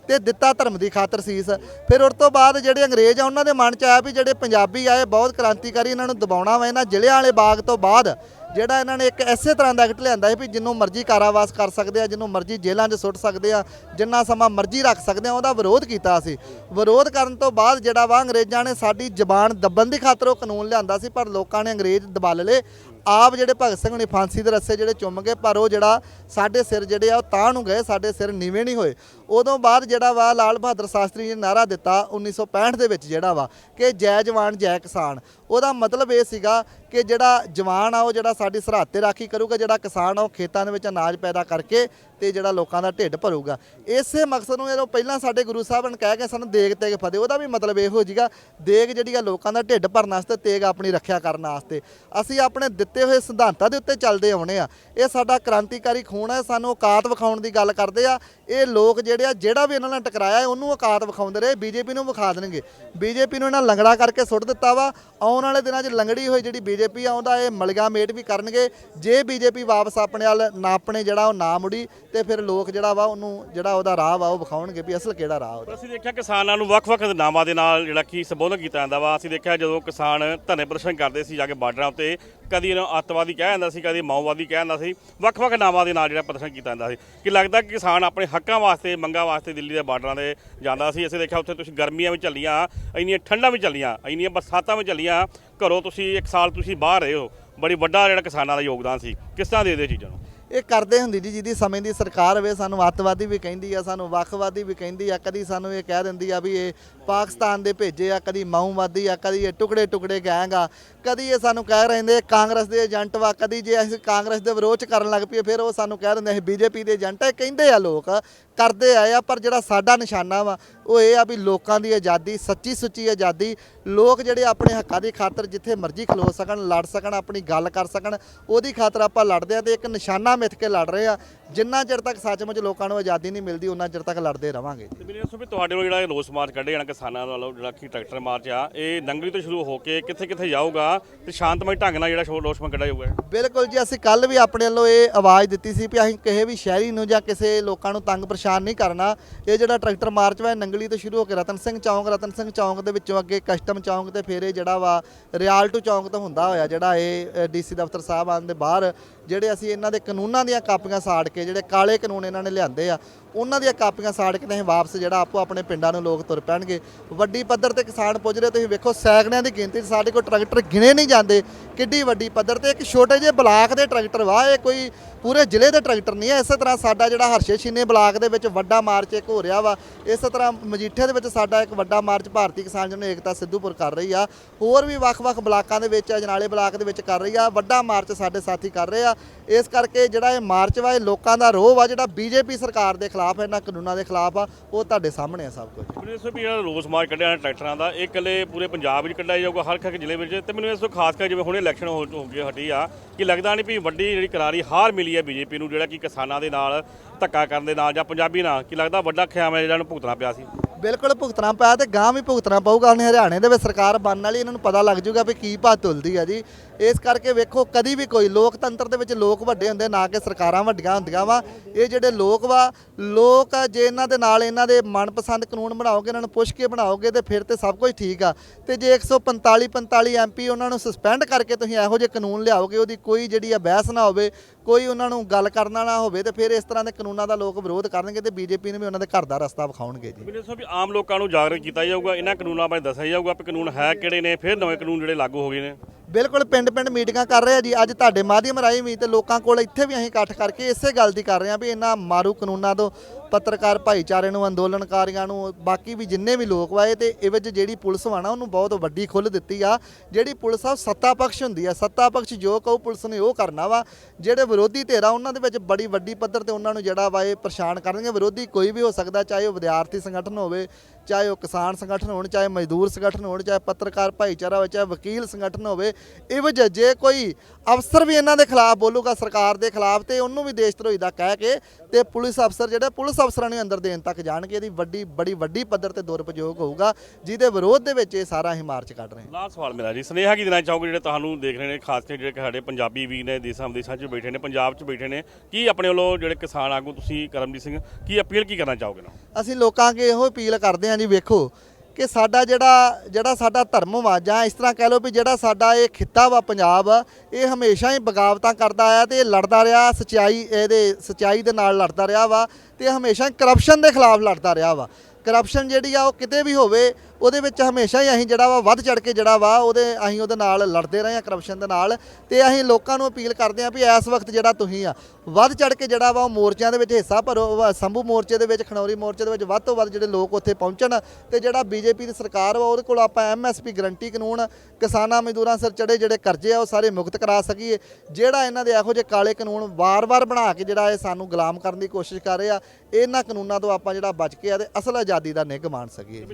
ਤੇ ਦਿੱਤਾ ਧਰਮ ਦੀ ਖਾਤਰ ਸੀਸ। ਫਿਰ ਉਸ ਤੋਂ ਬਾਅਦ ਜਿਹੜੇ ਅੰਗਰੇਜ਼ ਆ, ਉਹਨਾਂ ਦੇ ਮਨ 'ਚ ਆਇਆ ਵੀ ਜਿਹੜੇ ਪੰਜਾਬੀ ਆਏ, ਬਹੁਤ ਕ੍ਰਾਂਤੀਕਾਰੀ ਇਹਨਾਂ ਨੂੰ ਦਬਾਉਣਾ ਵਾ। ਇਹਨਾਂ ਜ਼ਿਲ੍ਹਿਆਂ ਵਾਲੇ ਬਾਗ ਤੋਂ ਬਾਅਦ ਜਿਹੜਾ ਇਹਨਾਂ ਨੇ ਇੱਕ ਐਸੇ ਤਰ੍ਹਾਂ ਦਾ ਐਕਟ ਲਿਆਂਦਾ ਸੀ ਵੀ ਜਿੰਨੂੰ ਮਰਜ਼ੀ ਕਾਰਾਵਾਸ ਕਰ ਸਕਦੇ ਆ, ਜਿੰਨੂੰ ਮਰਜ਼ੀ ਜੇਲ੍ਹਾਂ 'ਚ ਸੁੱਟ ਸਕਦੇ ਆ, ਜਿੰਨਾ ਸਮਾਂ ਮਰਜ਼ੀ ਰੱਖ ਸਕਦੇ ਆ, ਉਹਦਾ ਵਿਰੋਧ ਕੀਤਾ ਸੀ। ਵਿਰੋਧ ਕਰਨ ਤੋਂ ਬਾਅਦ ਜਿਹੜਾ ਵਾ ਅੰਗਰੇਜ਼ਾਂ ਨੇ ਸਾਡੀ ਜ਼ਬਾਨ ਦੱਬਣ ਦੀ ਖਾਤਰ ਉਹ ਕਾਨੂੰਨ ਲਿਆਂਦਾ ਸੀ, ਪਰ ਲੋਕਾਂ ਨੇ ਅੰਗਰੇਜ਼ ਦਬਲ ਲਏ। ਆਪ ਜਿਹੜੇ ਭਗਤ ਸਿੰਘ ਨੇ ਫਾਂਸੀ ਦੇ ਰੱਸੇ ਜਿਹੜੇ ਚੁੰਮ ਗਏ, ਪਰ ਉਹ ਜਿਹੜਾ ਸਾਡੇ ਸਿਰ ਜਿਹੜੇ ਆ, ਉਹ ਤਾਂ ਨੂੰ ਗਏ, ਸਾਡੇ ਸਿਰ ਨੀਵੇਂ ਨਹੀਂ ਹੋਏ। ਉਦੋਂ ਬਾਅਦ ਜਿਹੜਾ ਵਾ ਲਾਲ ਬਹਾਦਰ ਸ਼ਾਸਤਰੀ ਜੀ ਨੇ ਨਾਰਾ ਦਿੱਤਾ 1965 ਦੇ ਵਿੱਚ ਜਿਹੜਾ ਵਾ ਕਿ ਜੈ ਜਵਾਨ, ਜੈ ਕਿਸਾਨ। ਉਹਦਾ ਮਤਲਬ ਇਹ ਸੀਗਾ ਕਿ ਜਿਹੜਾ ਜਵਾਨ ਆ, ਉਹ ਜਿਹੜਾ ਸਾਡੀ ਸਰਹੱਦ ਤੇ ਰਾਖੀ ਕਰੂਗਾ, ਜਿਹੜਾ ਕਿਸਾਨ ਆ, ਉਹ ਖੇਤਾਂ ਦੇ ਵਿੱਚ ਅਨਾਜ ਪੈਦਾ ਕਰਕੇ ਤੇ ਜਿਹੜਾ ਲੋਕਾਂ ਦਾ ਢਿੱਡ ਭਰੂਗਾ। ਇਸੇ ਮਕਸਦ ਨੂੰ ਜਦੋਂ ਪਹਿਲਾਂ ਸਾਡੇ ਗੁਰੂ ਸਾਹਿਬ ਨੇ ਕਹਿ ਕੇ ਸਾਨੂੰ ਦੇਗ ਤੇਗ ਫਦੇ, ਉਹਦਾ ਵੀ ਮਤਲਬ ਇਹੋ ਜੀਗਾ ਦੇਗ ਜਿਹੜੀ ਆ ਲੋਕਾਂ ਦਾ ਢਿੱਡ ਭਰਨ ਵਾਸਤੇ, ਤੇਗ ਆਪਣੀ ਰੱਖਿਆ ਕਰਨ ਵਾਸਤੇ। ਅਸੀਂ ਆਪਣੇ ਦਿੱਤੇ ਹੋਏ ਸਿਧਾਂਤਾਂ ਦੇ ਉੱਤੇ ਚੱਲਦੇ ਆਉਣੇ ਆ। ਇਹ ਸਾਡਾ ਕ੍ਰਾਂਤੀਕਾਰੀ ਖੂਨ ਹੈ ਸਾਨੂੰ ਔਕਾਤ ਵਿਖਾਉਣ ਦੀ ਗੱਲ ਕਰਦੇ ਆ। ਇਹ ਲੋਕ ਜਿਹੜੇ ਆ, ਜਿਹੜਾ ਵੀ ਇਹਨਾਂ ਨਾਲ ਟਕਰਾਇਆ ਉਹਨੂੰ ਔਕਾਤ ਵਿਖਾਉਂਦੇ ਰਹੇ, ਬੀਜੇਪੀ ਨੂੰ ਵਿਖਾ ਦੇਣਗੇ। ਬੀਜੇਪੀ ਨੂੰ ਇਹਨਾਂ ਲੰਗੜਾ ਕਰਕੇ ਸੁੱਟ ਦਿੱਤਾ ਵਾ। ਆਉਣ ਵਾਲੇ ਦਿਨਾਂ 'ਚ ਲੰਗੜੀ ਹੋਈ ਜਿਹੜੀ ਬੀਜੇਪੀ ਆ, ਉਹਦਾ ਇਹ ਮਲਗਾਮੇਟ ਵੀ ਕਰਨਗੇ। ਜੇ ਬੀਜੇਪੀ ਵਾਪਸ ਆਪਣੇ ਵੱਲ ਨਾ ਆਪਣੇ ਜਿਹੜਾ ਉਹ ਨਾ ਮੁੜੀ, ਤੇ ਫਿਰ ਲੋਕ ਜਿਹੜਾ ਵਾ, ਉਹਨੂੰ ਜਿਹੜਾ ਉਹਦਾ ਰਾਹ ਵਾ, ਉਹ ਵਿਖਾਉਣਗੇ ਵੀ ਅਸਲ ਕਿਹੜਾ ਰਾਹ ਉਹਦਾ। ਅਸੀਂ ਦੇਖਿਆ ਕਿਸਾਨਾਂ ਨੂੰ ਵੱਖ-ਵੱਖ ਨਾਵਾਂ ਦੇ ਨਾਲ ਜਿਹੜਾ ਕੀ ਸੰਬੋਧਨ ਕੀਤਾ ਜਾਂਦਾ ਵਾ। ਅਸੀਂ ਦੇਖਿਆ ਜਦੋਂ ਕਿਸਾਨ ਧਰਨੇ ਪ੍ਰਦਰਸ਼ਨ ਕਰਦੇ ਸੀ, ਜਾ ਕੇ ਬਾਰਡਰਾਂ ਉੱਤੇ, ਕਦੀ ਇਹਨਾਂ ਨੂੰ ਅੱਤਵਾਦੀ ਕਹਿ ਜਾਂਦਾ ਸੀ, ਕਦੇ ਮਾਓਵਾਦੀ ਕਹਿ ਜਾਂਦਾ ਸੀ, ਵੱਖ-ਵੱਖ ਨਾਵਾਂ ਦੇ ਨਾਲ ਜਿਹੜਾ ਪ੍ਰਦਰਸ਼ਨ ਕੀਤਾ ਜਾਂਦਾ ਸੀ। ਕਿ ਲੱਗਦਾ ਕਿ ਕਿਸਾਨ ਆਪਣੇ ਹੱਕਾਂ ਵਾਸਤੇ, ਮੰਗਾਂ ਵਾਸਤੇ ਦਿੱਲੀ ਦੇ ਬਾਰਡਰਾਂ ਤੇ ਜਾਂਦਾ ਸੀ। ਅਸੀਂ ਦੇਖਿਆ ਉੱਥੇ ਤੁਸੀਂ ਗਰਮੀਆਂ ਵੀ ਚੱਲੀਆਂ, ਇੰਨੀਆਂ ਠੰਡਾਂ ਵੀ ਚੱਲੀਆਂ, ਇੰਨੀਆਂ ਬਰਸਾਤਾਂ ਵੀ ਚੱਲੀਆਂ। ਘਰੋਂ ਤੁਸੀਂ ਇੱਕ ਸਾਲ ਤੁਸੀਂ ਬਾਹਰ ਰਹੇ ਹੋ। ਬੜੀ ਵੱਡਾ ਜਿਹੜਾ ਕਿਸਾਨਾਂ ਦਾ ਯੋਗਦਾਨ ਸੀ। ਕਿਸ ਤਰ੍ਹਾਂ ਦੇ ਦੇ ਚੀਜ਼ਾਂ ਨੂੰ? ਇਹ ਕਰਦੇ ਹੁੰਦੀ ਜੀ, ਜਿਹਦੀ ਸਮੇਂ ਦੀ ਸਰਕਾਰ ਹੋਵੇ, ਸਾਨੂੰ ਅੱਤਵਾਦੀ ਵੀ ਕਹਿੰਦੀ ਆ, ਸਾਨੂੰ ਵੱਖਵਾਦੀ ਵੀ ਕਹਿੰਦੀ ਆ, ਕਦੀ ਸਾਨੂੰ ਇਹ ਕਹਿ ਦਿੰਦੀ ਆ ਵੀ ਇਹ ਪਾਕਿਸਤਾਨ ਦੇ ਭੇਜੇ ਆ, ਕਦੀ ਮਾਓਵਾਦੀ ਆ, ਕਦੀ ਇਹ ਟੁਕੜੇ ਟੁਕੜੇ ਗੈਂਗ ਆ, ਕਦੀ ਇਹ ਸਾਨੂੰ ਕਹਿ ਰਹਿੰਦੇ ਕਾਂਗਰਸ ਦੇ ਏਜੰਟ ਵਾ, ਕਦੀ ਜੇ ਅਸੀਂ ਕਾਂਗਰਸ ਦੇ ਵਿਰੋਧ ਚ ਕਰਨ ਲੱਗ ਪਈਏ, ਫਿਰ ਉਹ ਸਾਨੂੰ ਕਹਿ ਦਿੰਦੇ ਅਸੀਂ ਬੀਜੇਪੀ ਦੇ ਏਜੰਟ ਆ, ਇਹ ਕਹਿੰਦੇ ਆ ਲੋਕ ਕਰਦੇ ਆਏ ਆ ਪਰ ਜਿਹੜਾ ਸਾਡਾ ਨਿਸ਼ਾਨਾ ਵਾ ਉਹ ਇਹ ਆ ਵੀ ਲੋਕਾਂ ਦੀ ਆਜ਼ਾਦੀ ਸੱਚੀ ਸੁੱਚੀ ਆਜ਼ਾਦੀ ਲੋਕ ਜਿਹੜੇ ਆਪਣੇ ਹੱਕਾਂ ਦੀ ਖਾਤਰ ਜਿੱਥੇ ਮਰਜ਼ੀ ਖਲੋ ਸਕਣ ਲੜ ਸਕਣ ਆਪਣੀ ਗੱਲ ਕਰ ਸਕਣ ਉਹਦੀ ਖਾਤਰ ਆਪਾਂ ਲੜਦੇ ਆ ਤੇ ਇੱਕ ਨਿਸ਼ਾਨਾ ਮਿੱਥ ਕੇ ਲੜ ਰਹੇ ਆ। ਜਿੰਨਾ ਚਿਰ ਤੱਕ ਸੱਚਮੁੱਚ ਲੋਕਾਂ ਨੂੰ ਆਜ਼ਾਦੀ ਨਹੀਂ ਮਿਲਦੀ ਉਹਨਾਂ ਚਿਰ ਤੱਕ ਲੜਦੇ ਰਵਾਂਗੇ। ਤੇ ਦੱਸੋ ਵੀ ਤੁਹਾਡੇ ਵੱਲੋਂ ਜਿਹੜਾ ਰੋਸ ਮਾਰਚ ਕੱਢਿਆ ਜਾਣਾ ਕਿਸਾਨਾਂ ਵੱਲੋਂ ਜਿਹੜਾ ਕਿ ਟਰੈਕਟਰ ਮਾਰਚ ਆ ਇਹ ਨੰਗਲੀ ਤੋਂ ਸ਼ੁਰੂ ਹੋ ਕੇ ਕਿੱਥੇ ਕਿੱਥੇ ਜਾਊਗਾ ਤੇ ਸ਼ਾਂਤਮਈ ਢੰਗ ਨਾਲ ਜਿਹੜਾ ਰੋਸ ਮਾਰਚ ਕੱਢਿਆ ਜਾਊਗਾ? ਬਿਲਕੁਲ ਜੀ ਅਸੀਂ ਕੱਲ ਵੀ ਆਪਣੇ ਵੱਲੋਂ ਇਹ ਆਵਾਜ਼ ਦਿੱਤੀ ਸੀ ਵੀ ਅਸੀਂ ਕਿਸੇ ਵੀ ਸ਼ਹਿਰੀ ਨੂੰ ਜਾਂ ਕਿਸੇ ਲੋਕਾਂ ਨੂੰ ਤੰਗ ਪਰੇਸ਼ਾਨ ਨਹੀਂ ਕਰਨਾ। ਇਹ ਜਿਹੜਾ ਟਰੈਕਟਰ ਮਾਰਚ ਵਾ ਇਹ ਨੰਗਲੀ ਤੋਂ ਸ਼ੁਰੂ ਹੋ ਕੇ ਰਤਨ ਸਿੰਘ ਚੌਂਕ, ਰਤਨ ਸਿੰਘ ਚੌਂਕ ਦੇ ਵਿੱਚੋਂ ਅੱਗੇ ਕਸਟਮ ਚੌਂਕ ਤੇ ਫਿਰ ਇਹ ਜਿਹੜਾ ਵਾ ਰਿਆਲਟੋ ਚੌਂਕ ਤੋਂ ਹੁੰਦਾ ਹੋਇਆ ਜਿਹੜਾ ਇਹ ਡੀਸੀ ਦਫ਼ਤਰ ਸਾਹਿਬ ਆਉਣ ਦੇ ਬਾਹਰ ਜਿਹੜੇ ਅਸੀਂ ਇਹਨਾਂ ਦੇ ਕਾਨੂੰਨਾਂ ਦੀਆਂ ਕਾਪੀਆਂ ਸਾੜ ਕੇ, ਜਿਹੜੇ ਕਾਲੇ ਕਾਨੂੰਨ ਇਹਨਾਂ ਨੇ ਲਿਆਂਦੇ ਆ, ਉਹਨਾਂ ਦੀਆਂ ਕਾਪੀਆਂ ਸਾੜ ਕੇ ਤੇ ਅਸੀਂ ਵਾਪਸ ਜਿਹੜਾ ਆਪੋ ਆਪਣੇ ਪਿੰਡਾਂ ਨੂੰ ਲੋਕ ਤੁਰ ਪੈਣਗੇ। ਵੱਡੀ ਪੱਧਰ ਤੇ ਕਿਸਾਨ ਪੁੱਜ ਰਹੇ, ਤੁਸੀਂ ਵੇਖੋ ਸੈਕੜਿਆਂ ਦੀ ਗਿਣਤੀ 'ਚ ਸਾਡੇ ਕੋਲ ਟਰੈਕਟਰ ਗਿਣੇ ਨਹੀਂ ਜਾਂਦੇ। ਕਿੱਡੀ ਵੱਡੀ ਪੱਧਰ ਤੇ ਇੱਕ ਛੋਟੇ ਜਿਹੇ ਬਲਾਕ ਦੇ ਟਰੈਕਟਰ ਵਾ, ਇਹ ਕੋਈ ਪੂਰੇ ਜ਼ਿਲ੍ਹੇ ਦੇ ਟਰੈਕਟਰ ਨਹੀਂ ਹੈ ਇਸੇ ਤਰ੍ਹਾਂ ਸਾਡਾ ਜਿਹੜਾ ਹਰਸ਼ੇ ਛੀਨੇ ਬਲਾਕ ਦੇ ਵਿੱਚ ਵੱਡਾ ਮਾਰਚ ਇੱਕ ਹੋ ਰਿਹਾ ਵਾ, ਇਸੇ ਤਰ੍ਹਾਂ ਮਜੀਠੇ ਦੇ ਵਿੱਚ ਸਾਡਾ ਇੱਕ ਵੱਡਾ ਮਾਰਚ ਭਾਰਤੀ ਕਿਸਾਨ ਜਨ ਏਕਤਾ ਸਿੱਧੂਪੁਰ ਕਰ ਰਹੀ ਆ। ਹੋਰ ਵੀ ਵੱਖ-ਵੱਖ ਬਲਾਕਾਂ ਦੇ ਵਿੱਚ, ਅਜਨਾਲੇ ਬਲਾਕ ਦੇ ਵਿੱਚ ਕਰ ਰਹੀ ਆ। ਵੱਡਾ ਮਾਰਚ ਸਾਡੇ ਸਾਥੀ ਕਰ ਰਹੇ ਆ। ਇਸ ਕਰਕੇ ਜਿਹੜਾ ਇਹ ਮਾਰਚ ਵਾ ਇਹ ਲੋਕਾਂ ਦਾ ਰੋਹ ਵਾ ਜਿਹੜਾ ਬੀਜੇਪੀ ਸਰਕਾਰ ਦੇ ਖਿਲਾਫ ਇਹਨਾਂ ਕਾਨੂੰਨਾਂ ਦੇ ਖਿਲਾਫ ਆ ਉਹ ਤੁਹਾਡੇ ਸਾਹਮਣੇ ਆ ਸਭ ਕੁਝ। ਮੈਨੂੰ ਇਸ ਵੀ ਜਿਹੜਾ ਰੋਸ ਮਾਰਚ ਕੱਢਿਆ ਨਾ ਟਰੈਕਟਰਾਂ ਦਾ। ਇਹ ਇਕੱਲੇ ਪੂਰੇ ਪੰਜਾਬ ਵਿੱਚ ਕੱਢਿਆ ਜਾਊਗਾ ਹਰ ਇੱਕ ਜ਼ਿਲ੍ਹੇ ਵਿੱਚ। ਤੇ ਮੈਨੂੰ ਇਸ ਤੋਂ ਖਾਸ ਕਰ ਜਿਵੇਂ ਹੁਣੇ ਇਲੈਕਸ਼ਨ ਹੋ ਕੇ ਹਟੀ ਆ ਕਿ ਲੱਗਦਾ ਨਹੀਂ ਵੀ ਵੱਡੀ ਜਿਹੜੀ ਕਰਾਰੀ ਹਾਰ ਮਿਲੀ ਹੈ ਬੀਜੇਪੀ ਨੂੰ ਜਿਹੜਾ ਕਿ ਕਿਸਾਨਾਂ ਦੇ ਨਾਲ ਧੱਕਾ ਕਰਨ ਦੇ ਨਾਲ ਜਾਂ ਪੰਜਾਬੀ ਨਾਲ ਕਿ ਲੱਗਦਾ ਵੱਡਾ ਖਿਆਮ ਹੈ ਜਿਹੜਾ ਨੂੰ ਭੁਗਤਣਾ ਪਿਆ ਸੀ? ਬਿਲਕੁਲ ਭੁਗਤਣਾ ਪਿਆ ਤੇ ਗਾਂ ਵੀ ਭੁਗਤਣਾ ਪਊਗਾ ਹੁਣ ਹਰਿਆਣੇ ਦੇ ਵਿੱਚ ਸਰਕਾਰ ਬਣਨ ਵਾਲੀ ਇਹਨਾਂ ਨੂੰ ਪਤਾ ਲੱਗ ਜਾਊਗਾ ਵੀ ਕੀ ਭਾਅ ਤੁਲਦੀ ਆ ਜੀ। ਇਸ ਕਰਕੇ ਵੇਖੋ ਕਦੀ ਵੀ ਕੋਈ ਲੋਕਤੰਤਰ ਦੇ ਵਿੱਚ ਲੋਕ ਵੱਡੇ ਹੁੰਦੇ ਨਾ ਕਿ ਸਰਕਾਰਾਂ ਵੱਡੀਆਂ ਹੁੰਦੀਆਂ ਵਾ। ਇਹ ਜਿਹੜੇ ਲੋਕ ਵਾ ਲੋਕ ਆ, ਜੇ ਇਹਨਾਂ ਦੇ ਨਾਲ ਇਹਨਾਂ ਦੇ ਮਨਪਸੰਦ ਕਾਨੂੰਨ ਬਣਾਓਗੇ ਇਹਨਾਂ ਨੂੰ ਪੁੱਛ ਕੇ ਬਣਾਓਗੇ ਤੇ ਫਿਰ ਤੇ ਸਭ ਕੁਝ ਠੀਕ ਆ। ਤੇ ਜੇ 145 45 ਐਮਪੀ ਉਹਨਾਂ ਨੂੰ ਸਸਪੈਂਡ ਕਰਕੇ ਤੁਸੀਂ ਇਹੋ ਜਿਹੇ ਕਾਨੂੰਨ ਲਿਆਓਗੇ ਉਹਦੀ ਕੋਈ ਜਿਹੜੀ ਆ ਬਹਿਸ ਨਾ ਹੋਵੇ ਕੋਈ ਉਹਨਾਂ ਨੂੰ ਗੱਲ ਕਰਨਾ ਨਾ ਹੋਵੇ ਤੇ ਫਿਰ ਇਸ ਤਰ੍ਹਾਂ ਦੇ ਕਾਨੂੰਨਾਂ ਦਾ ਲੋਕ ਵਿਰੋਧ ਕਰਨਗੇ ਤੇ ਬੀਜੇਪੀ ਨੂੰ ਵੀ ਉਹਨਾਂ ਦੇ ਘਰ ਦਾ ਰਸਤਾ ਵਿਖਾਉਣਗੇ ਜੀ। ਮੈਨੂੰ ਇਸ ਆਮ ਲੋਕਾਂ ਨੂੰ ਜਾਗਰੂਕ ਕੀਤਾ ਜਾਊਗਾ ਇਹਨਾਂ ਕਾਨੂੰਨਾਂ ਬਾਰੇ ਦੱਸਿਆ ਜਾਊਗਾ ਵੀ ਕਾਨੂੰਨ ਹੈ ਕਿਹੜੇ ਨੇ ਫਿਰ ਨਵੇਂ ਕਾਨੂੰਨ ਜਿਹੜੇ ਲਾਗੂ ਹੋ ਗਏ ਨੇ। ਬਿਲਕੁਲ ਪਿੰਡ-ਪਿੰਡ ਮੀਟਿੰਗਾਂ ਕਰ ਰਹੇ ਆ ਜੀ। ਅੱਜ ਤੁਹਾਡੇ ਮਾਧਿਅਮ ਰਾਹੀਂ ਵੀ ਤੇ ਲੋਕਾਂ ਕੋਲ ਇੱਥੇ ਵੀ ਅਸੀਂ ਇਕੱਠ ਕਰਕੇ ਇਸੇ ਗੱਲ ਦੀ ਕਰ ਰਹੇ ਆ ਵੀ ਇਹਨਾਂ ਮਾਰੂ ਕਾਨੂੰਨਾਂ ਤੋਂ ਪੱਤਰਕਾਰ ਭਾਈਚਾਰੇ ਨੂੰ, ਅੰਦੋਲਨਕਾਰੀਆਂ ਨੂੰ, ਬਾਕੀ ਵੀ ਜਿੰਨੇ ਵੀ ਲੋਕ ਵਾਏ ਤੇ ਇਹ ਵਿੱਚ ਜਿਹੜੀ ਪੁਲਿਸ ਵਾ ਨਾ, ਉਹਨੂੰ ਬਹੁਤ ਵੱਡੀ ਖੁੱਲ੍ਹ ਦਿੱਤੀ ਆ। ਜਿਹੜੀ ਪੁਲਿਸ ਆ ਸੱਤਾ ਪਕਸ਼ ਹੁੰਦੀ ਆ। ਸੱਤਾ ਪਕਸ਼ ਜੋ ਕਹੂ, ਪੁਲਿਸ ਨੇ ਉਹ ਕਰਨਾ ਵਾ। ਜਿਹੜੇ ਵਿਰੋਧੀ ਧਿਰ ਆ ਉਹਨਾਂ ਦੇ ਵਿੱਚ ਬੜੀ ਵੱਡੀ ਪੱਧਰ ਤੇ ਉਹਨਾਂ ਨੂੰ ਜਿਹੜਾ ਵਾ, ਇਹ ਪਰੇਸ਼ਾਨ ਕਰਨਗੇ। ਵਿਰੋਧੀ ਕੋਈ ਵੀ ਹੋ ਸਕਦਾ, ਚਾਹੇ ਉਹ ਵਿਦਿਆਰਥੀ ਸੰਗਠਨ ਹੋਵੇ, ਚਾਹੇ ਉਹ ਕਿਸਾਨ ਸੰਗਠਨ ਹੋਣ, ਚਾਹੇ ਮਜ਼ਦੂਰ ਸੰਗਠਨ ਹੋਣ, ਚਾਹੇ ਪੱਤਰਕਾਰ ਭਾਈਚਾਰਾ ਹੋਵੇ, ਚਾਹੇ ਵਕੀਲ ਸੰਗਠਨ ਹੋਵੇ, ਇਹ ਜੇ ਕੋਈ ਅਫਸਰ ਵੀ ਇਹਨਾਂ ਦੇ ਖਿਲਾਫ ਬੋਲੂਗਾ, ਸਰਕਾਰ ਦੇ ਖਿਲਾਫ, ਤੇ ਉਹਨੂੰ ਵੀ ਦੇਸ਼ ਧਰੋਹੀ ਦਾ ਕਹਿ ਕੇ ਤੇ ਪੁਲਿਸ ਅਫਸਰ ਜਿਹੜੇ, ਪੁਲਿਸ ਅਫਸਰਾਂ ਨੂੰ ਅੰਦਰ ਦੇਣ ਤੱਕ ਜਾਣਗੇ। ਇਹਦੀ ਵੱਡੀ ਬੜੀ ਵੱਡੀ ਪੱਧਰ ਤੇ ਦੁਰਉਪਯੋਗ ਹੋਊਗਾ ਜਿਹਦੇ ਵਿਰੋਧ ਦੇ ਵਿੱਚ ਇਹ ਸਾਰਾ ਅਸੀਂ ਮਾਰਚ ਕੱਢ ਰਹੇ ਹਾਂ ਲਾਸਟ ਸਵਾਲ ਮੇਰਾ ਜੀ ਸਨੇਹਾ ਕੀ ਦੇਣਾ ਚਾਹੋਗੇ ਜਿਹੜੇ ਤੁਹਾਨੂੰ ਦੇਖ ਰਹੇ ਨੇ ਖਾਸ ਕਰਕੇ ਜਿਹੜੇ ਸਾਡੇ ਪੰਜਾਬੀ ਵੀ ਨੇ ਦੇਸਾਂ ਵਿਦੇਸ਼ਾਂ 'ਚ ਬੈਠੇ ਨੇ ਪੰਜਾਬ 'ਚ ਬੈਠੇ ਨੇ ਕੀ ਆਪਣੇ ਵੱਲੋਂ ਜਿਹੜੇ ਕਿਸਾਨ ਆਗੂ ਤੁਸੀਂ ਕਰਮਜੀਤ ਸਿੰਘ ਕੀ ਅਪੀਲ ਕੀ ਕਰਨਾ ਚਾਹੋਗੇ ਨਾ? ਅਸੀਂ ਲੋਕਾਂ ਅੱਗੇ ਇਹੋ ਅਪੀਲ ਕਰਦੇ ਹਾਂ ਜੀ ਵੇਖੋ ਕਿ ਸਾਡਾ ਜਿਹੜਾ ਜਿਹੜਾ ਸਾਡਾ ਧਰਮ ਵਾ ਜਾਂ ਇਸ ਤਰ੍ਹਾਂ ਕਹਿ ਲਓ ਵੀ ਜਿਹੜਾ ਸਾਡਾ ਇਹ ਖਿੱਤਾ ਵਾ ਪੰਜਾਬ, ਇਹ ਹਮੇਸ਼ਾ ਹੀ ਬਗਾਵਤਾਂ ਕਰਦਾ ਆਇਆ ਤੇ ਇਹ ਲੜਦਾ ਰਿਹਾ, ਸਚਾਈ ਇਹਦੇ, ਸਚਾਈ ਦੇ ਨਾਲ ਲੜਦਾ ਰਿਹਾ ਵਾ ਤੇ ਹਮੇਸ਼ਾ ਕਰਪਸ਼ਨ ਦੇ ਖਿਲਾਫ ਲੜਦਾ ਰਿਹਾ ਵਾ। ਕਰਪਸ਼ਨ ਜਿਹੜੀ ਆ ਉਹ ਕਿਤੇ ਵੀ ਹੋਵੇ ਉਹਦੇ ਵਿੱਚ ਹਮੇਸ਼ਾ ਹੀ ਅਸੀਂ ਜਿਹੜਾ ਵਾ ਵੱਧ ਚੜ ਕੇ ਜਿਹੜਾ ਵਾ ਉਹਦੇ ਅਸੀਂ ਉਹਦੇ ਨਾਲ ਲੜਦੇ ਰਹੇ ਹਾਂ ਕਰਪਸ਼ਨ ਦੇ ਨਾਲ ਤੇ ਅਸੀਂ ਲੋਕਾਂ ਨੂੰ ਅਪੀਲ ਕਰਦੇ ਹਾਂ ਵੀ ਇਸ ਵਕਤ ਜਿਹੜਾ ਤੁਸੀਂ ਆ, ਵੱਧ ਚੜ ਕੇ ਜਿਹੜਾ ਵਾ ਉਹ ਮੋਰਚਿਆਂ ਦੇ ਵਿੱਚ ਹਿੱਸਾ ਭਰੋ ਵਾ- ਸੰਭੂ ਮੋਰਚੇ ਦੇ ਵਿੱਚ ਖਣੌਰੀ ਮੋਰਚੇ ਦੇ ਵਿੱਚ ਵੱਧ ਤੋਂ ਵੱਧ ਜਿਹੜੇ ਲੋਕ ਉੱਥੇ ਪਹੁੰਚਣ ਤੇ ਜਿਹੜਾ ਬੀਜੇਪੀ ਦੀ ਸਰਕਾਰ ਵਾ ਉਹਦੇ ਕੋਲ ਆਪਾਂ ਐਮਐਸਪੀ ਗਰੰਟੀ ਕਾਨੂੰਨ, ਕਿਸਾਨਾਂ ਮਜ਼ਦੂਰਾਂ ਸਿਰ ਚੜੇ ਜਿਹੜੇ ਕਰਜ਼ੇ ਆ ਉਹ ਸਾਰੇ ਮੁਕਤ ਕਰਾ ਸਕੀਏ। ਜਿਹੜਾ ਇਹਨਾਂ ਦੇ ਇਹੋ ਜਿਹੇ ਕਾਲੇ ਕਾਨੂੰਨ ਵਾਰ-ਵਾਰ ਬਣਾ ਕੇ ਜਿਹੜਾ ਇਹ ਸਾਨੂੰ ਗੁਲਾਮ ਕਰਨ ਦੀ ਕੋਸ਼ਿਸ਼ ਕਰ ਰਹੇ ਆ, ਇਹਨਾਂ ਕਾਨੂੰਨਾਂ ਤੋਂ ਆਪਾਂ ਜਿਹੜਾ ਬਚ ਕੇ ਆ ਤੇ ਅਸਲ ਆਜ਼ਾਦੀ ਦਾ ਨਿੱਘ ਮਾਣ ਸਕੀਏ।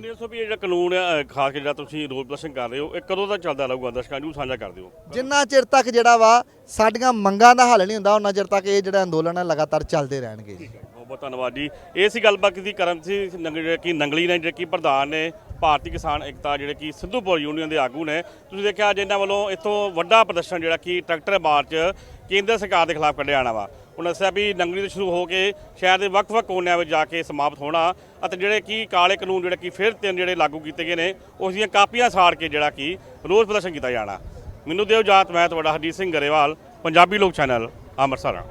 ਕਾਨੂੰਨ ਹੈ ਖਾਸ ਕਰਕੇ ਜਿਹੜਾ ਤੁਸੀਂ ਰੋਡ ਪ੍ਰਦਰਸ਼ਨ ਕਰ ਰਹੇ ਹੋ ਇਹ ਕਦੋਂ ਤੱਕ ਚੱਲਦਾ ਰਹੂਗਾ? ਦਰਸ਼ਕਾਂ ਨੂੰ ਸਾਂਝਾ ਕਰ ਦਿਓ। ਜਿੰਨਾ ਚਿਰ ਤੱਕ ਜਿਹੜਾ ਵਾ ਸਾਡੀਆਂ ਮੰਗਾਂ ਦਾ ਹੱਲ ਨਹੀਂ ਹੁੰਦਾ ਉਹਨਾਂ ਚਿਰ ਤੱਕ ਇਹ ਜਿਹੜਾ ਅੰਦੋਲਨ ਹੈ ਲਗਾਤਾਰ ਚੱਲਦੇ ਰਹਿਣਗੇ। ਬਹੁਤ ਬਹੁਤ ਧੰਨਵਾਦ ਜੀ। ਇਹ ਸੀ ਗੱਲਬਾਤ ਕੀਤੀ ਕਰਨ ਸੀ ਨੰਗ- ਜਿਹੜੇ ਕਿ ਨੰਗਲੀ ਨੇ ਜਿਹੜੇ ਕਿ ਪ੍ਰਧਾਨ ਨੇ ਭਾਰਤੀ ਕਿਸਾਨ ਏਕਤਾ ਜਿਹੜੇ ਕਿ ਸਿੱਧੂਪੁਰ ਯੂਨੀਅਨ ਦੇ ਆਗੂ ਨੇ, ਤੁਸੀਂ ਦੇਖਿਆ ਅੱਜ ਇਹਨਾਂ ਵੱਲੋਂ ਇੱਥੋਂ ਵੱਡਾ ਪ੍ਰਦਰਸ਼ਨ ਜਿਹੜਾ ਕਿ ਟਰੈਕਟਰ ਮਾਰਚ ਕੇਂਦਰ ਸਰਕਾਰ ਦੇ ਖਿਲਾਫ ਕੱਢਿਆ ਜਾਣਾ ਵਾ। ਉਹਨਾਂ ਦੱਸਿਆ ਵੀ ਨੰਗਲੀ ਤੋਂ ਸ਼ੁਰੂ ਹੋ ਕੇ ਸ਼ਹਿਰ ਦੇ ਵੱਖ-ਵੱਖ ਕੋਨਿਆਂ ਵਿੱਚ ਜਾ ਕੇ ਸਮਾਪਤ ਹੋਣਾ ਅਤੇ ਜਿਹੜੇ ਕਿ ਕਾਲੇ ਕਾਨੂੰਨ ਜਿਹੜੇ ਕਿ ਫਿਰ ਤਿੰਨ ਜਿਹੜੇ ਲਾਗੂ ਕੀਤੇ ਗਏ ਨੇ, ਉਸ ਦੀਆਂ ਕਾਪੀਆਂ ਸਾੜ ਕੇ ਜਿਹੜਾ ਕਿ ਰੋਜ਼ ਪ੍ਰਦਰਸ਼ਨ ਕੀਤਾ ਜਾਣਾ। ਮੈਨੂੰ ਦਿਓ ਜਾਤ ਮੈਂ ਤੁਹਾਡਾ ਹਰਜੀਤ ਸਿੰਘ ਗਰੇਵਾਲ, ਪੰਜਾਬੀ ਲੋਕ ਚੈਨਲ, ਅੰਮ੍ਰਿਤਸਰ।